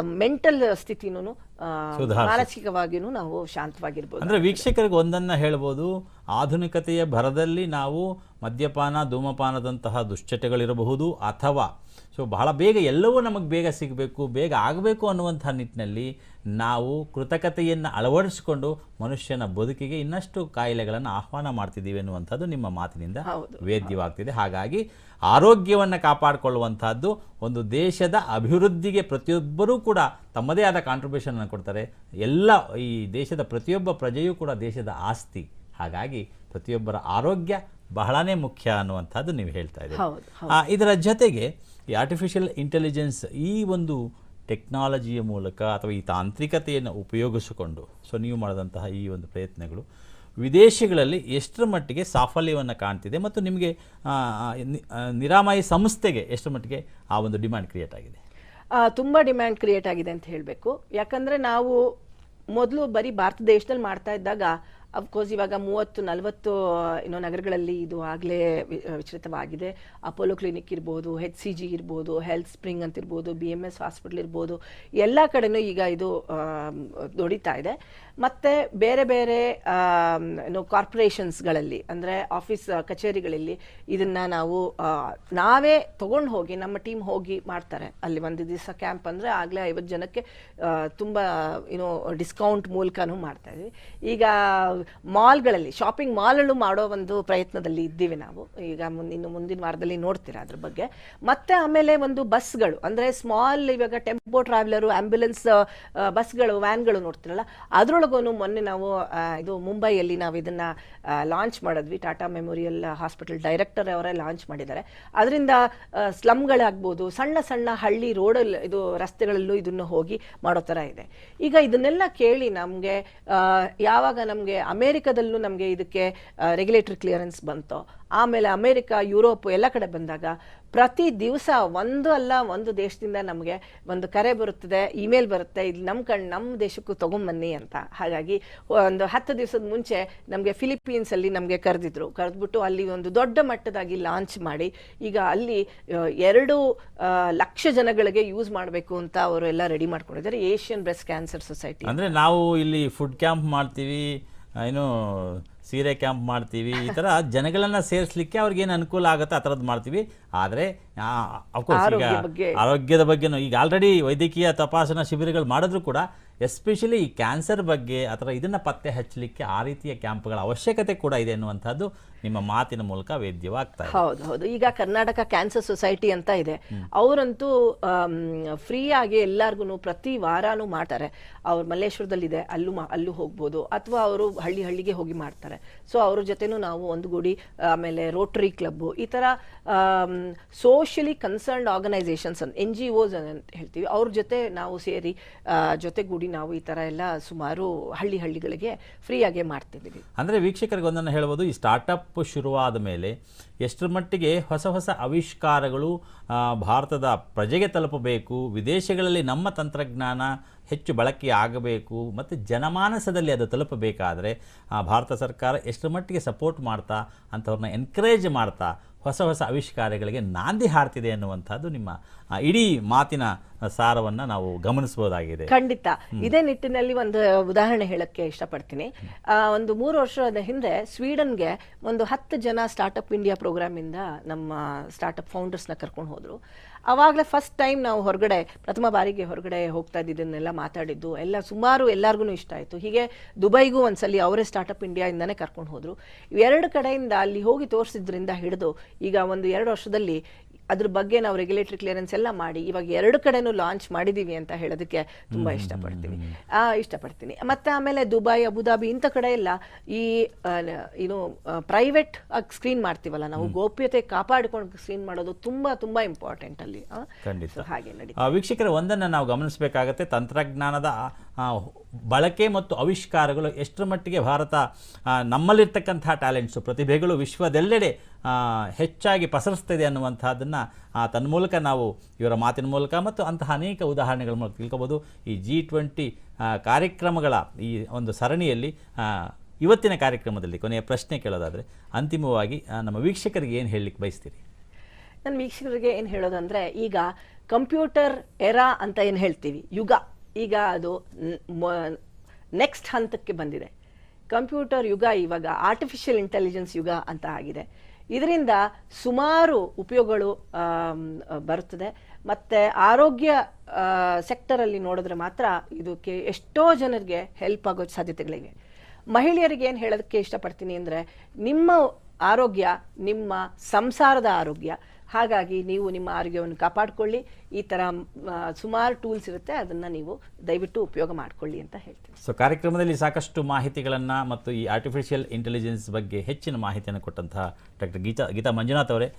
ಮೆಂಟಲ್ ಸ್ಥಿತಿನೂ ಮಾನಸಿಕವಾಗಿನೂ ಮಾನಸಿಕವಾಗಿಯೂ ನಾವು ಶಾಂತವಾಗಿರ್ಬೋದು. ಅಂದ್ರೆ ವೀಕ್ಷಕರಿಗೆ ಒಂದನ್ನ ಹೇಳ್ಬೋದು. ಆಧುನಿಕತೆಯ ಭರದಲ್ಲಿ ನಾವು ಮದ್ಯಪಾನ ಧೂಮಪಾನದಂತಹ ದುಶ್ಚಟಗಳಿರಬಹುದು ಅಥವಾ ಸೊ ಬಹಳ ಬೇಗ ಎಲ್ಲವೂ ನಮಗೆ ಬೇಗ ಸಿಗಬೇಕು ಬೇಗ ಆಗಬೇಕು ಅನ್ನುವಂಥ ನಿಟ್ಟಿನಲ್ಲಿ ನಾವು ಕೃತಕತೆಯನ್ನು ಅಳವಡಿಸಿಕೊಂಡು ಮನುಷ್ಯನ ಬದುಕಿಗೆ ಇನ್ನಷ್ಟು ಕಾಯಿಲೆಗಳನ್ನು ಆಹ್ವಾನ ಮಾಡ್ತಿದ್ದೀವಿ ಎನ್ನುವಂಥದ್ದು ನಿಮ್ಮ ಮಾತಿನಿಂದ. ವೇದ್ಯವಾಗ್ತಿದೆ. ಹಾಗಾಗಿ ಆರೋಗ್ಯವನ್ನು ಕಾಪಾಡಿಕೊಳ್ಳುವಂಥದ್ದು ಒಂದು ದೇಶದ ಅಭಿವೃದ್ಧಿಗೆ ಪ್ರತಿಯೊಬ್ಬರೂ ಕೂಡ ತಮ್ಮದೇ ಆದ ಕಾಂಟ್ರಿಬ್ಯೂಷನ್ ಕೊಡ್ತಾರೆ. ಎಲ್ಲ ಈ ದೇಶದ ಪ್ರತಿಯೊಬ್ಬ ಪ್ರಜೆಯೂ ಕೂಡ ದೇಶದ ಆಸ್ತಿ. ಹಾಗಾಗಿ ಪ್ರತಿಯೊಬ್ಬರ ಆರೋಗ್ಯ ಬಹಳನೇ ಮುಖ್ಯ ಅನ್ನುವಂಥದ್ದು ನೀವು ಹೇಳ್ತಾ ಇದ್ದೀರಿ. ಇದರ ಜೊತೆಗೆ ಈ ಆರ್ಟಿಫಿಷಿಯಲ್ ಇಂಟೆಲಿಜೆನ್ಸ್ ಈ ಒಂದು ಟೆಕ್ನಾಲಜಿಯ ಮೂಲಕ ಅಥವಾ ಈ ತಾಂತ್ರಿಕತೆಯನ್ನು ಉಪಯೋಗಿಸಿಕೊಂಡು ಸೊ ನೀವು ಮಾಡಿದಂತಹ ಈ ಒಂದು ಪ್ರಯತ್ನಗಳು ವಿದೇಶಗಳಲ್ಲಿ ಎಷ್ಟರ ಮಟ್ಟಿಗೆ ಸಾಫಲ್ಯವನ್ನು ಕಾಣ್ತಿದೆ ಮತ್ತು ನಿಮಗೆ ನಿರಾಮಯ ಸಂಸ್ಥೆಗೆ ಎಷ್ಟರ ಮಟ್ಟಿಗೆ ಆ ಒಂದು ಡಿಮ್ಯಾಂಡ್ ಕ್ರಿಯೇಟ್ ಆಗಿದೆ? ತುಂಬಾ ಡಿಮ್ಯಾಂಡ್ ಕ್ರಿಯೇಟ್ ಆಗಿದೆ ಅಂತ ಹೇಳಬೇಕು. ಯಾಕಂದರೆ ನಾವು ಮೊದಲು ಬರೀ ಭಾರತ ದೇಶದಲ್ಲಿ ಮಾಡ್ತಾ ಇದ್ದಾಗ ಅಫ್ಕೋರ್ಸ್ ಇವಾಗ ಮೂವತ್ತು, ನಲವತ್ತು ಏನೋ ನಗರಗಳಲ್ಲಿ ಇದು ಆಗಲೇ ವಿಚಲಿತವಾಗಿದೆ. ಅಪೋಲೋ ಕ್ಲಿನಿಕ್ ಇರ್ಬೋದು ಹೆಚ್ ಸಿ ಜಿ ಇರ್ಬೋದು ಹೆಲ್ತ್ ಸ್ಪ್ರಿಂಗ್ ಅಂತ ಇರ್ಬೋದು ಬಿ ಎಂ ಎಸ್ ಹಾಸ್ಪಿಟಲ್ ಇರ್ಬೋದು, ಎಲ್ಲ ಕಡೆನೂ ಈಗ ಇದು ದುಡಿತಾ ಇದೆ. ಮತ್ತು ಬೇರೆ ಬೇರೆ ಏನು ಕಾರ್ಪೊರೇಷನ್ಸ್ಗಳಲ್ಲಿ, ಅಂದರೆ ಆಫೀಸ್ ಕಚೇರಿಗಳಲ್ಲಿ ಇದನ್ನು ನಾವು ನಾವೇ ತೊಗೊಂಡು ಹೋಗಿ ನಮ್ಮ ಟೀಮ್ ಹೋಗಿ ಮಾಡ್ತಾರೆ. ಅಲ್ಲಿ ಒಂದು ದಿವಸ ಕ್ಯಾಂಪ್ ಅಂದರೆ ಆಗಲೇ ಐವತ್ತು ಜನಕ್ಕೆ ತುಂಬ ಏನೋ ಡಿಸ್ಕೌಂಟ್ ಮೂಲಕನೂ ಮಾಡ್ತಾ ಇದ್ವಿ ಈಗ ಮಾಲ್ಗಳಲ್ಲಿ ಶಾಪಿಂಗ್ ಮಾಲಲ್ಲೂ ಮಾಡೋ ಒಂದು ಪ್ರಯತ್ನದಲ್ಲಿ ಇದ್ದೀವಿ ನಾವು. ಈಗ ಇನ್ನು ಮುಂದಿನ ವಾರದಲ್ಲಿ ನೋಡ್ತೀರಾ ಅದ್ರ ಬಗ್ಗೆ. ಮತ್ತೆ ಆಮೇಲೆ ಒಂದು ಬಸ್ಗಳು ಅಂದರೆ ಸ್ಮಾಲ್ ಇವಾಗ ಟೆಂಪೋ ಟ್ರಾವೆಲರು ಆಂಬ್ಯುಲೆನ್ಸ್ ಬಸ್ಗಳು ವ್ಯಾನ್ಗಳು ನೋಡ್ತಿರಲ್ಲ ಅದರೊಳಗೂ ಮೊನ್ನೆ ನಾವು ಇದು ಮುಂಬೈಯಲ್ಲಿ ನಾವು ಇದನ್ನ ಲಾಂಚ್ ಮಾಡಿದ್ವಿ. ಟಾಟಾ ಮೆಮೋರಿಯಲ್ ಹಾಸ್ಪಿಟಲ್ ಡೈರೆಕ್ಟರ್ ಅವರೇ ಲಾಂಚ್ ಮಾಡಿದ್ದಾರೆ. ಅದರಿಂದ ಸ್ಲಮ್ಗಳಾಗ್ಬೋದು ಸಣ್ಣ ಸಣ್ಣ ಹಳ್ಳಿ ರೋಡಲ್ಲಿ ಇದು ರಸ್ತೆಗಳಲ್ಲೂ ಇದನ್ನು ಹೋಗಿ ಮಾಡೋ ಥರ ಇದೆ. ಈಗ ಇದನ್ನೆಲ್ಲ ಕೇಳಿ ನಮಗೆ ಯಾವಾಗ ನಮಗೆ ಅಮೇರಿಕದಲ್ಲೂ ನಮಗೆ ಇದಕ್ಕೆ ರೆಗ್ಯುಲೇಟರಿ ಕ್ಲಿಯರೆನ್ಸ್ ಬಂತು. ಆಮೇಲೆ ಅಮೇರಿಕ, ಯುರೋಪ್ ಎಲ್ಲ ಕಡೆ ಬಂದಾಗ ಪ್ರತಿ ದಿವಸ ಒಂದು ಅಲ್ಲ, ಒಂದು ದೇಶದಿಂದ ನಮಗೆ ಒಂದು ಕರೆ ಬರುತ್ತದೆ ಇಮೇಲ್ ಬರುತ್ತೆ, ಇಲ್ಲಿ ನಮ್ಮ ಕಣ್ಣು ನಮ್ಮ ದೇಶಕ್ಕೂ ತೊಗೊಂಬನ್ನಿ ಅಂತ. ಹಾಗಾಗಿ, ಒಂದು ಹತ್ತು ದಿವಸದ ಮುಂಚೆ ನಮಗೆ ಫಿಲಿಪೀನ್ಸಲ್ಲಿ ನಮಗೆ ಕರೆದಿದ್ರು. ಕರೆದ್ಬಿಟ್ಟು ಅಲ್ಲಿ ಒಂದು ದೊಡ್ಡ ಮಟ್ಟದಾಗಿ ಲಾಂಚ್ ಮಾಡಿ, ಈಗ ಅಲ್ಲಿ ಎರಡು ಲಕ್ಷ ಜನಗಳಿಗೆ ಯೂಸ್ ಮಾಡಬೇಕು ಅಂತ ಅವರು ಎಲ್ಲ ರೆಡಿ ಮಾಡ್ಕೊಂಡಿದ್ದಾರೆ. Asian Breast Cancer Society. ಅಂದರೆ ನಾವು ಇಲ್ಲಿ ಫುಡ್ ಕ್ಯಾಂಪ್ ಮಾಡ್ತೀವಿ ಏನು ಸೀರೆ ಕ್ಯಾಂಪ್ ಮಾಡ್ತೀವಿ ಈ ಥರ ಜನಗಳನ್ನು ಸೇರಿಸ್ಲಿಕ್ಕೆ ಅವ್ರಿಗೆ ಏನು ಅನುಕೂಲ ಆಗುತ್ತೆ ಆ ಥರದ್ದು ಮಾಡ್ತೀವಿ ಆದರೆ ಅಫ್ಕೋರ್ಸ್ ಈಗ. ಆರೋಗ್ಯದ ಬಗ್ಗೆನೂ ಈಗ ಆಲ್ರೆಡಿ ವೈದ್ಯಕೀಯ ತಪಾಸಣಾ ಶಿಬಿರಗಳು ಮಾಡಿದ್ರು ಕೂಡ ಎಸ್ಪೆಷಲಿ ಈ ಕ್ಯಾನ್ಸರ್ ಬಗ್ಗೆ ಅಥವಾ ಇದನ್ನು ಪತ್ತೆ ಹಚ್ಚಲಿಕ್ಕೆ ಆ ರೀತಿಯ ಕ್ಯಾಂಪ್ಗಳ ಅವಶ್ಯಕತೆ ಕೂಡ ಇದೆ ಅನ್ನುವಂಥದ್ದು ನಿಮ್ಮ ಮಾತಿನ ಮೂಲಕ ವೇದ್ಯವಾಗ್ತಾ ಹೌದು ಹೌದು. ಈಗ ಕರ್ನಾಟಕ ಕ್ಯಾನ್ಸರ್ ಸೊಸೈಟಿ ಅಂತ ಇದೆ. ಅವರಂತೂ ಫ್ರೀ ಆಗಿ ಎಲ್ಲಾರ್ಗು ಪ್ರತಿ ವಾರಾನು ಮಾಡ್ತಾರೆ. ಅವ್ರು ಮಲ್ಲೇಶ್ವರದಲ್ಲಿದೆ ಅಲ್ಲೂ ಅಲ್ಲೂ ಹೋಗ್ಬೋದು. ಅಥವಾ ಅವರು ಹಳ್ಳಿ ಹಳ್ಳಿಗೆ ಹೋಗಿ ಮಾಡ್ತಾರೆ. ಸೊ ಅವ್ರ ಜೊತೆನೂ ನಾವು ಒಂದು ಗುಡಿ ಆಮೇಲೆ ರೋಟರಿ ಕ್ಲಬ್ ಈ ತರ ಸೋಷಿಯಲಿ ಕನ್ಸರ್ನ್ಡ್ ಆರ್ಗನೈಸೇಷನ್ಸ್ ಅಂತ ಎನ್ ಜಿ ಓಸ್ ಅಂತ ಹೇಳ್ತೀವಿ. ಅವ್ರ ಜೊತೆ ನಾವು ಸೇರಿ ಜೊತೆಗೂಡಿ ನಾವು ಈ ತರ ಎಲ್ಲ ಸುಮಾರು ಹಳ್ಳಿ ಹಳ್ಳಿಗಳಿಗೆ ಫ್ರೀಯಾಗೆ ಮಾಡ್ತಿದ್ದೀವಿ. ಅಂದ್ರೆ ವೀಕ್ಷಕರಿಗೆ ಒಂದನ್ನು ಹೇಳ್ಬೋದು ಈ ಸ್ಟಾರ್ಟಪ್ ಶುರುವಾದ ಮೇಲೆ ಎಷ್ಟರ ಮಟ್ಟಿಗೆ ಹೊಸ ಹೊಸ ಆವಿಷ್ಕಾರಗಳು ಭಾರತದ ಪ್ರಜೆಗೆ ತಲುಪಬೇಕು, ವಿದೇಶಗಳಲ್ಲಿ ನಮ್ಮ ತಂತ್ರಜ್ಞಾನ ಹೆಚ್ಚು ಬಳಕೆ ಆಗಬೇಕು, ಮತ್ತು ಜನಮಾನಸದಲ್ಲಿ ಅದು ತಲುಪಬೇಕಾದರೆ ಭಾರತ ಸರ್ಕಾರ ಎಷ್ಟರ ಮಟ್ಟಿಗೆ ಸಪೋರ್ಟ್ ಮಾಡ್ತಾ, ಅಂಥವ್ರನ್ನ ಎನ್ಕರೇಜ್ ಮಾಡ್ತಾ, ಹೊಸ ಹೊಸ ಆವಿಷ್ಕಾರಗಳಿಗೆ ನಾಂದಿ ಹಾರ್ತಿದೆ ಅನ್ನುವಂಥದ್ದು ನಿಮ್ಮ ಇಡೀ ಮಾತಿನ ಸಾರವನ್ನು ನಾವು ಗಮನಿಸಬಹುದಾಗಿದೆ. ಖಂಡಿತ. ಇದೇ ನಿಟ್ಟಿನಲ್ಲಿ ಒಂದು ಉದಾಹರಣೆ ಹೇಳಕ್ಕೆ ಇಷ್ಟಪಡ್ತೀನಿ. ಒಂದು ಮೂರು ವರ್ಷದ ಹಿಂದೆ ಸ್ವೀಡನ್ಗೆ ಒಂದು ಹತ್ತು ಜನ ಸ್ಟಾರ್ಟಪ್ ಇಂಡಿಯಾ ಪ್ರೋಗ್ರಾಮ್ ಇಂದ ನಮ್ಮ ಸ್ಟಾರ್ಟಪ್ ಫೌಂಡರ್ಸ್ನ ಕರ್ಕೊಂಡು ಹೋದ್ರು. ಅವಾಗಲೇ ಫಸ್ಟ್ ಟೈಮ್ ನಾವು ಹೊರಗಡೆ ಪ್ರಥಮ ಬಾರಿಗೆ ಹೊರಗಡೆ ಹೋಗ್ತಾ ಇದ್ದಿದ್ದನ್ನೆಲ್ಲ ಮಾತಾಡಿದ್ದು ಎಲ್ಲ ಸುಮಾರು ಎಲ್ಲರಿಗೂ ಇಷ್ಟ ಆಯಿತು. ಹೀಗೆ ದುಬೈಗೂ ಒಂದ್ಸಲಿ ಅವರೇ ಸ್ಟಾರ್ಟಪ್ ಇಂಡಿಯಾ ಇಂದಾನೆ ಕರ್ಕೊಂಡು ಹೋದ್ರು. ಎರಡು ಕಡೆಯಿಂದ ಅಲ್ಲಿ ಹೋಗಿ ತೋರಿಸಿದ್ರಿಂದ ಹಿಡಿದು ಈಗ ಒಂದು ಎರಡು ವರ್ಷದಲ್ಲಿ ಅದ್ರ ಬಗ್ಗೆ ನಾವು ರೆಗ್ಯುಲೇಟರಿ ಕ್ಲಿಯರೆನ್ಸ್ ಎಲ್ಲ ಮಾಡಿ ಇವಾಗ ಎರಡು ಕಡೆನೂ ಲಾಂಚ್ ಮಾಡಿದೀವಿ ಅಂತ ಹೇಳೋದಕ್ಕೆ ತುಂಬಾ ಇಷ್ಟಪಡ್ತೀನಿ. ಆ ಇಷ್ಟಪಡ್ತೀನಿ. ಮತ್ತೆ ಆಮೇಲೆ ದುಬೈ ಅಬುದಾಬಿ ಇಂಥ ಕಡೆ ಎಲ್ಲ ಈ ಏನು ಪ್ರೈವೇಟ್ ಸ್ಕ್ರೀನ್ ಮಾಡ್ತೀವಲ್ಲ ನಾವು ಗೋಪ್ಯತೆ ಕಾಪಾಡಿಕೊಂಡು ಸ್ಕ್ರೀನ್ ಮಾಡೋದು ತುಂಬಾ ತುಂಬಾ ಇಂಪಾರ್ಟೆಂಟ್ ಅಲ್ಲಿ. ಹಾಗೆ ವೀಕ್ಷಕರ ಒಂದನ್ನು ನಾವು ಗಮನಿಸಬೇಕಾಗತ್ತೆ ತಂತ್ರಜ್ಞಾನದ ಬಳಕೆ ಮತ್ತು ಆವಿಷ್ಕಾರಗಳು ಎಷ್ಟರ ಮಟ್ಟಿಗೆ ಭಾರತ ನಮ್ಮಲ್ಲಿರ್ತಕ್ಕಂಥ ಟ್ಯಾಲೆಂಟ್ಸು, ಪ್ರತಿಭೆಗಳು ವಿಶ್ವದೆಲ್ಲೆಡೆ ಹೆಚ್ಚಾಗಿ ಪಸರಿಸ್ತಿದೆ ಅನ್ನುವಂಥದ್ದನ್ನು ತನ್ಮೂಲಕ ನಾವು ಇವರ ಮಾತಿನ ಮೂಲಕ ಮತ್ತು ಅಂತಹ ಅನೇಕ ಉದಾಹರಣೆಗಳ ಮೂಲಕ ತಿಳ್ಕೊಬೋದು. ಈ ಜಿ ಟ್ವೆಂಟಿ ಕಾರ್ಯಕ್ರಮಗಳ ಈ ಒಂದು ಸರಣಿಯಲ್ಲಿ ಇವತ್ತಿನ ಕಾರ್ಯಕ್ರಮದಲ್ಲಿ ಕೊನೆಯ ಪ್ರಶ್ನೆ ಕೇಳೋದಾದರೆ, ಅಂತಿಮವಾಗಿ ನಮ್ಮ ವೀಕ್ಷಕರಿಗೆ ಏನು ಹೇಳಲಿಕ್ಕೆ ಬಯಸ್ತೀರಿ? ನನ್ನ ವೀಕ್ಷಕರಿಗೆ ಏನು ಹೇಳೋದಂದರೆ, ಈಗ ಕಂಪ್ಯೂಟರ್ ಎರಾ ಅಂತ ಏನು ಹೇಳ್ತೀವಿ? ಯುಗ. ಈಗ ಅದು ನೆಕ್ಸ್ಟ್ ಹಂತಕ್ಕೆ ಬಂದಿದೆ. ಕಂಪ್ಯೂಟರ್ ಯುಗ ಇವಾಗ ಆರ್ಟಿಫಿಷಿಯಲ್ ಇಂಟೆಲಿಜೆನ್ಸ್ ಯುಗ ಅಂತ ಆಗಿದೆ. ಇದರಿಂದ ಸುಮಾರು ಉಪಯೋಗಗಳು ಬರುತ್ತದೆ. ಮತ್ತು ಆರೋಗ್ಯ ಸೆಕ್ಟರಲ್ಲಿ ನೋಡಿದ್ರೆ ಮಾತ್ರ ಇದಕ್ಕೆ ಎಷ್ಟೋ ಜನರಿಗೆ ಹೆಲ್ಪ್ ಆಗೋ ಸಾಧ್ಯತೆಗಳಿವೆ. ಮಹಿಳೆಯರಿಗೆ ಏನು ಹೇಳೋದಕ್ಕೆ ಇಷ್ಟಪಡ್ತೀನಿ ಅಂದರೆ, ನಿಮ್ಮ ಆರೋಗ್ಯ, ನಿಮ್ಮ ಸಂಸಾರದ ಆರೋಗ್ಯ ಹಾಗಾಗಿ ನೀವು ನಿಮ್ಮ ಆರೋಗ್ಯವನ್ನು ಕಾಪಾಡಿಕೊಳ್ಳಿ. ಈ ಥರ ಸುಮಾರು ಟೂಲ್ಸ್ ಇರುತ್ತೆ. ಅದನ್ನು ನೀವು ದಯವಿಟ್ಟು ಉಪಯೋಗ ಮಾಡಿಕೊಳ್ಳಿ ಅಂತ ಹೇಳ್ತೀವಿ ಸೊ ಕಾರ್ಯಕ್ರಮದಲ್ಲಿ ಸಾಕಷ್ಟು ಮಾಹಿತಿಗಳನ್ನು ಮತ್ತು ಈ ಆರ್ಟಿಫಿಷಿಯಲ್ ಇಂಟೆಲಿಜೆನ್ಸ್ ಬಗ್ಗೆ ಹೆಚ್ಚಿನ ಮಾಹಿತಿಯನ್ನು ಕೊಟ್ಟಂತಹ ಡಾಕ್ಟರ್ ಗೀತಾ ಗೀತಾ ಮಂಜುನಾಥ್ ಅವರೇ.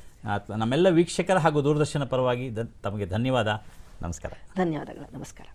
ನಮ್ಮೆಲ್ಲ ವೀಕ್ಷಕರ ಹಾಗೂ ದೂರದರ್ಶನ ಪರವಾಗಿ ತಮಗೆ ಧನ್ಯವಾದ. ನಮಸ್ಕಾರ. ಧನ್ಯವಾದಗಳು. ನಮಸ್ಕಾರ.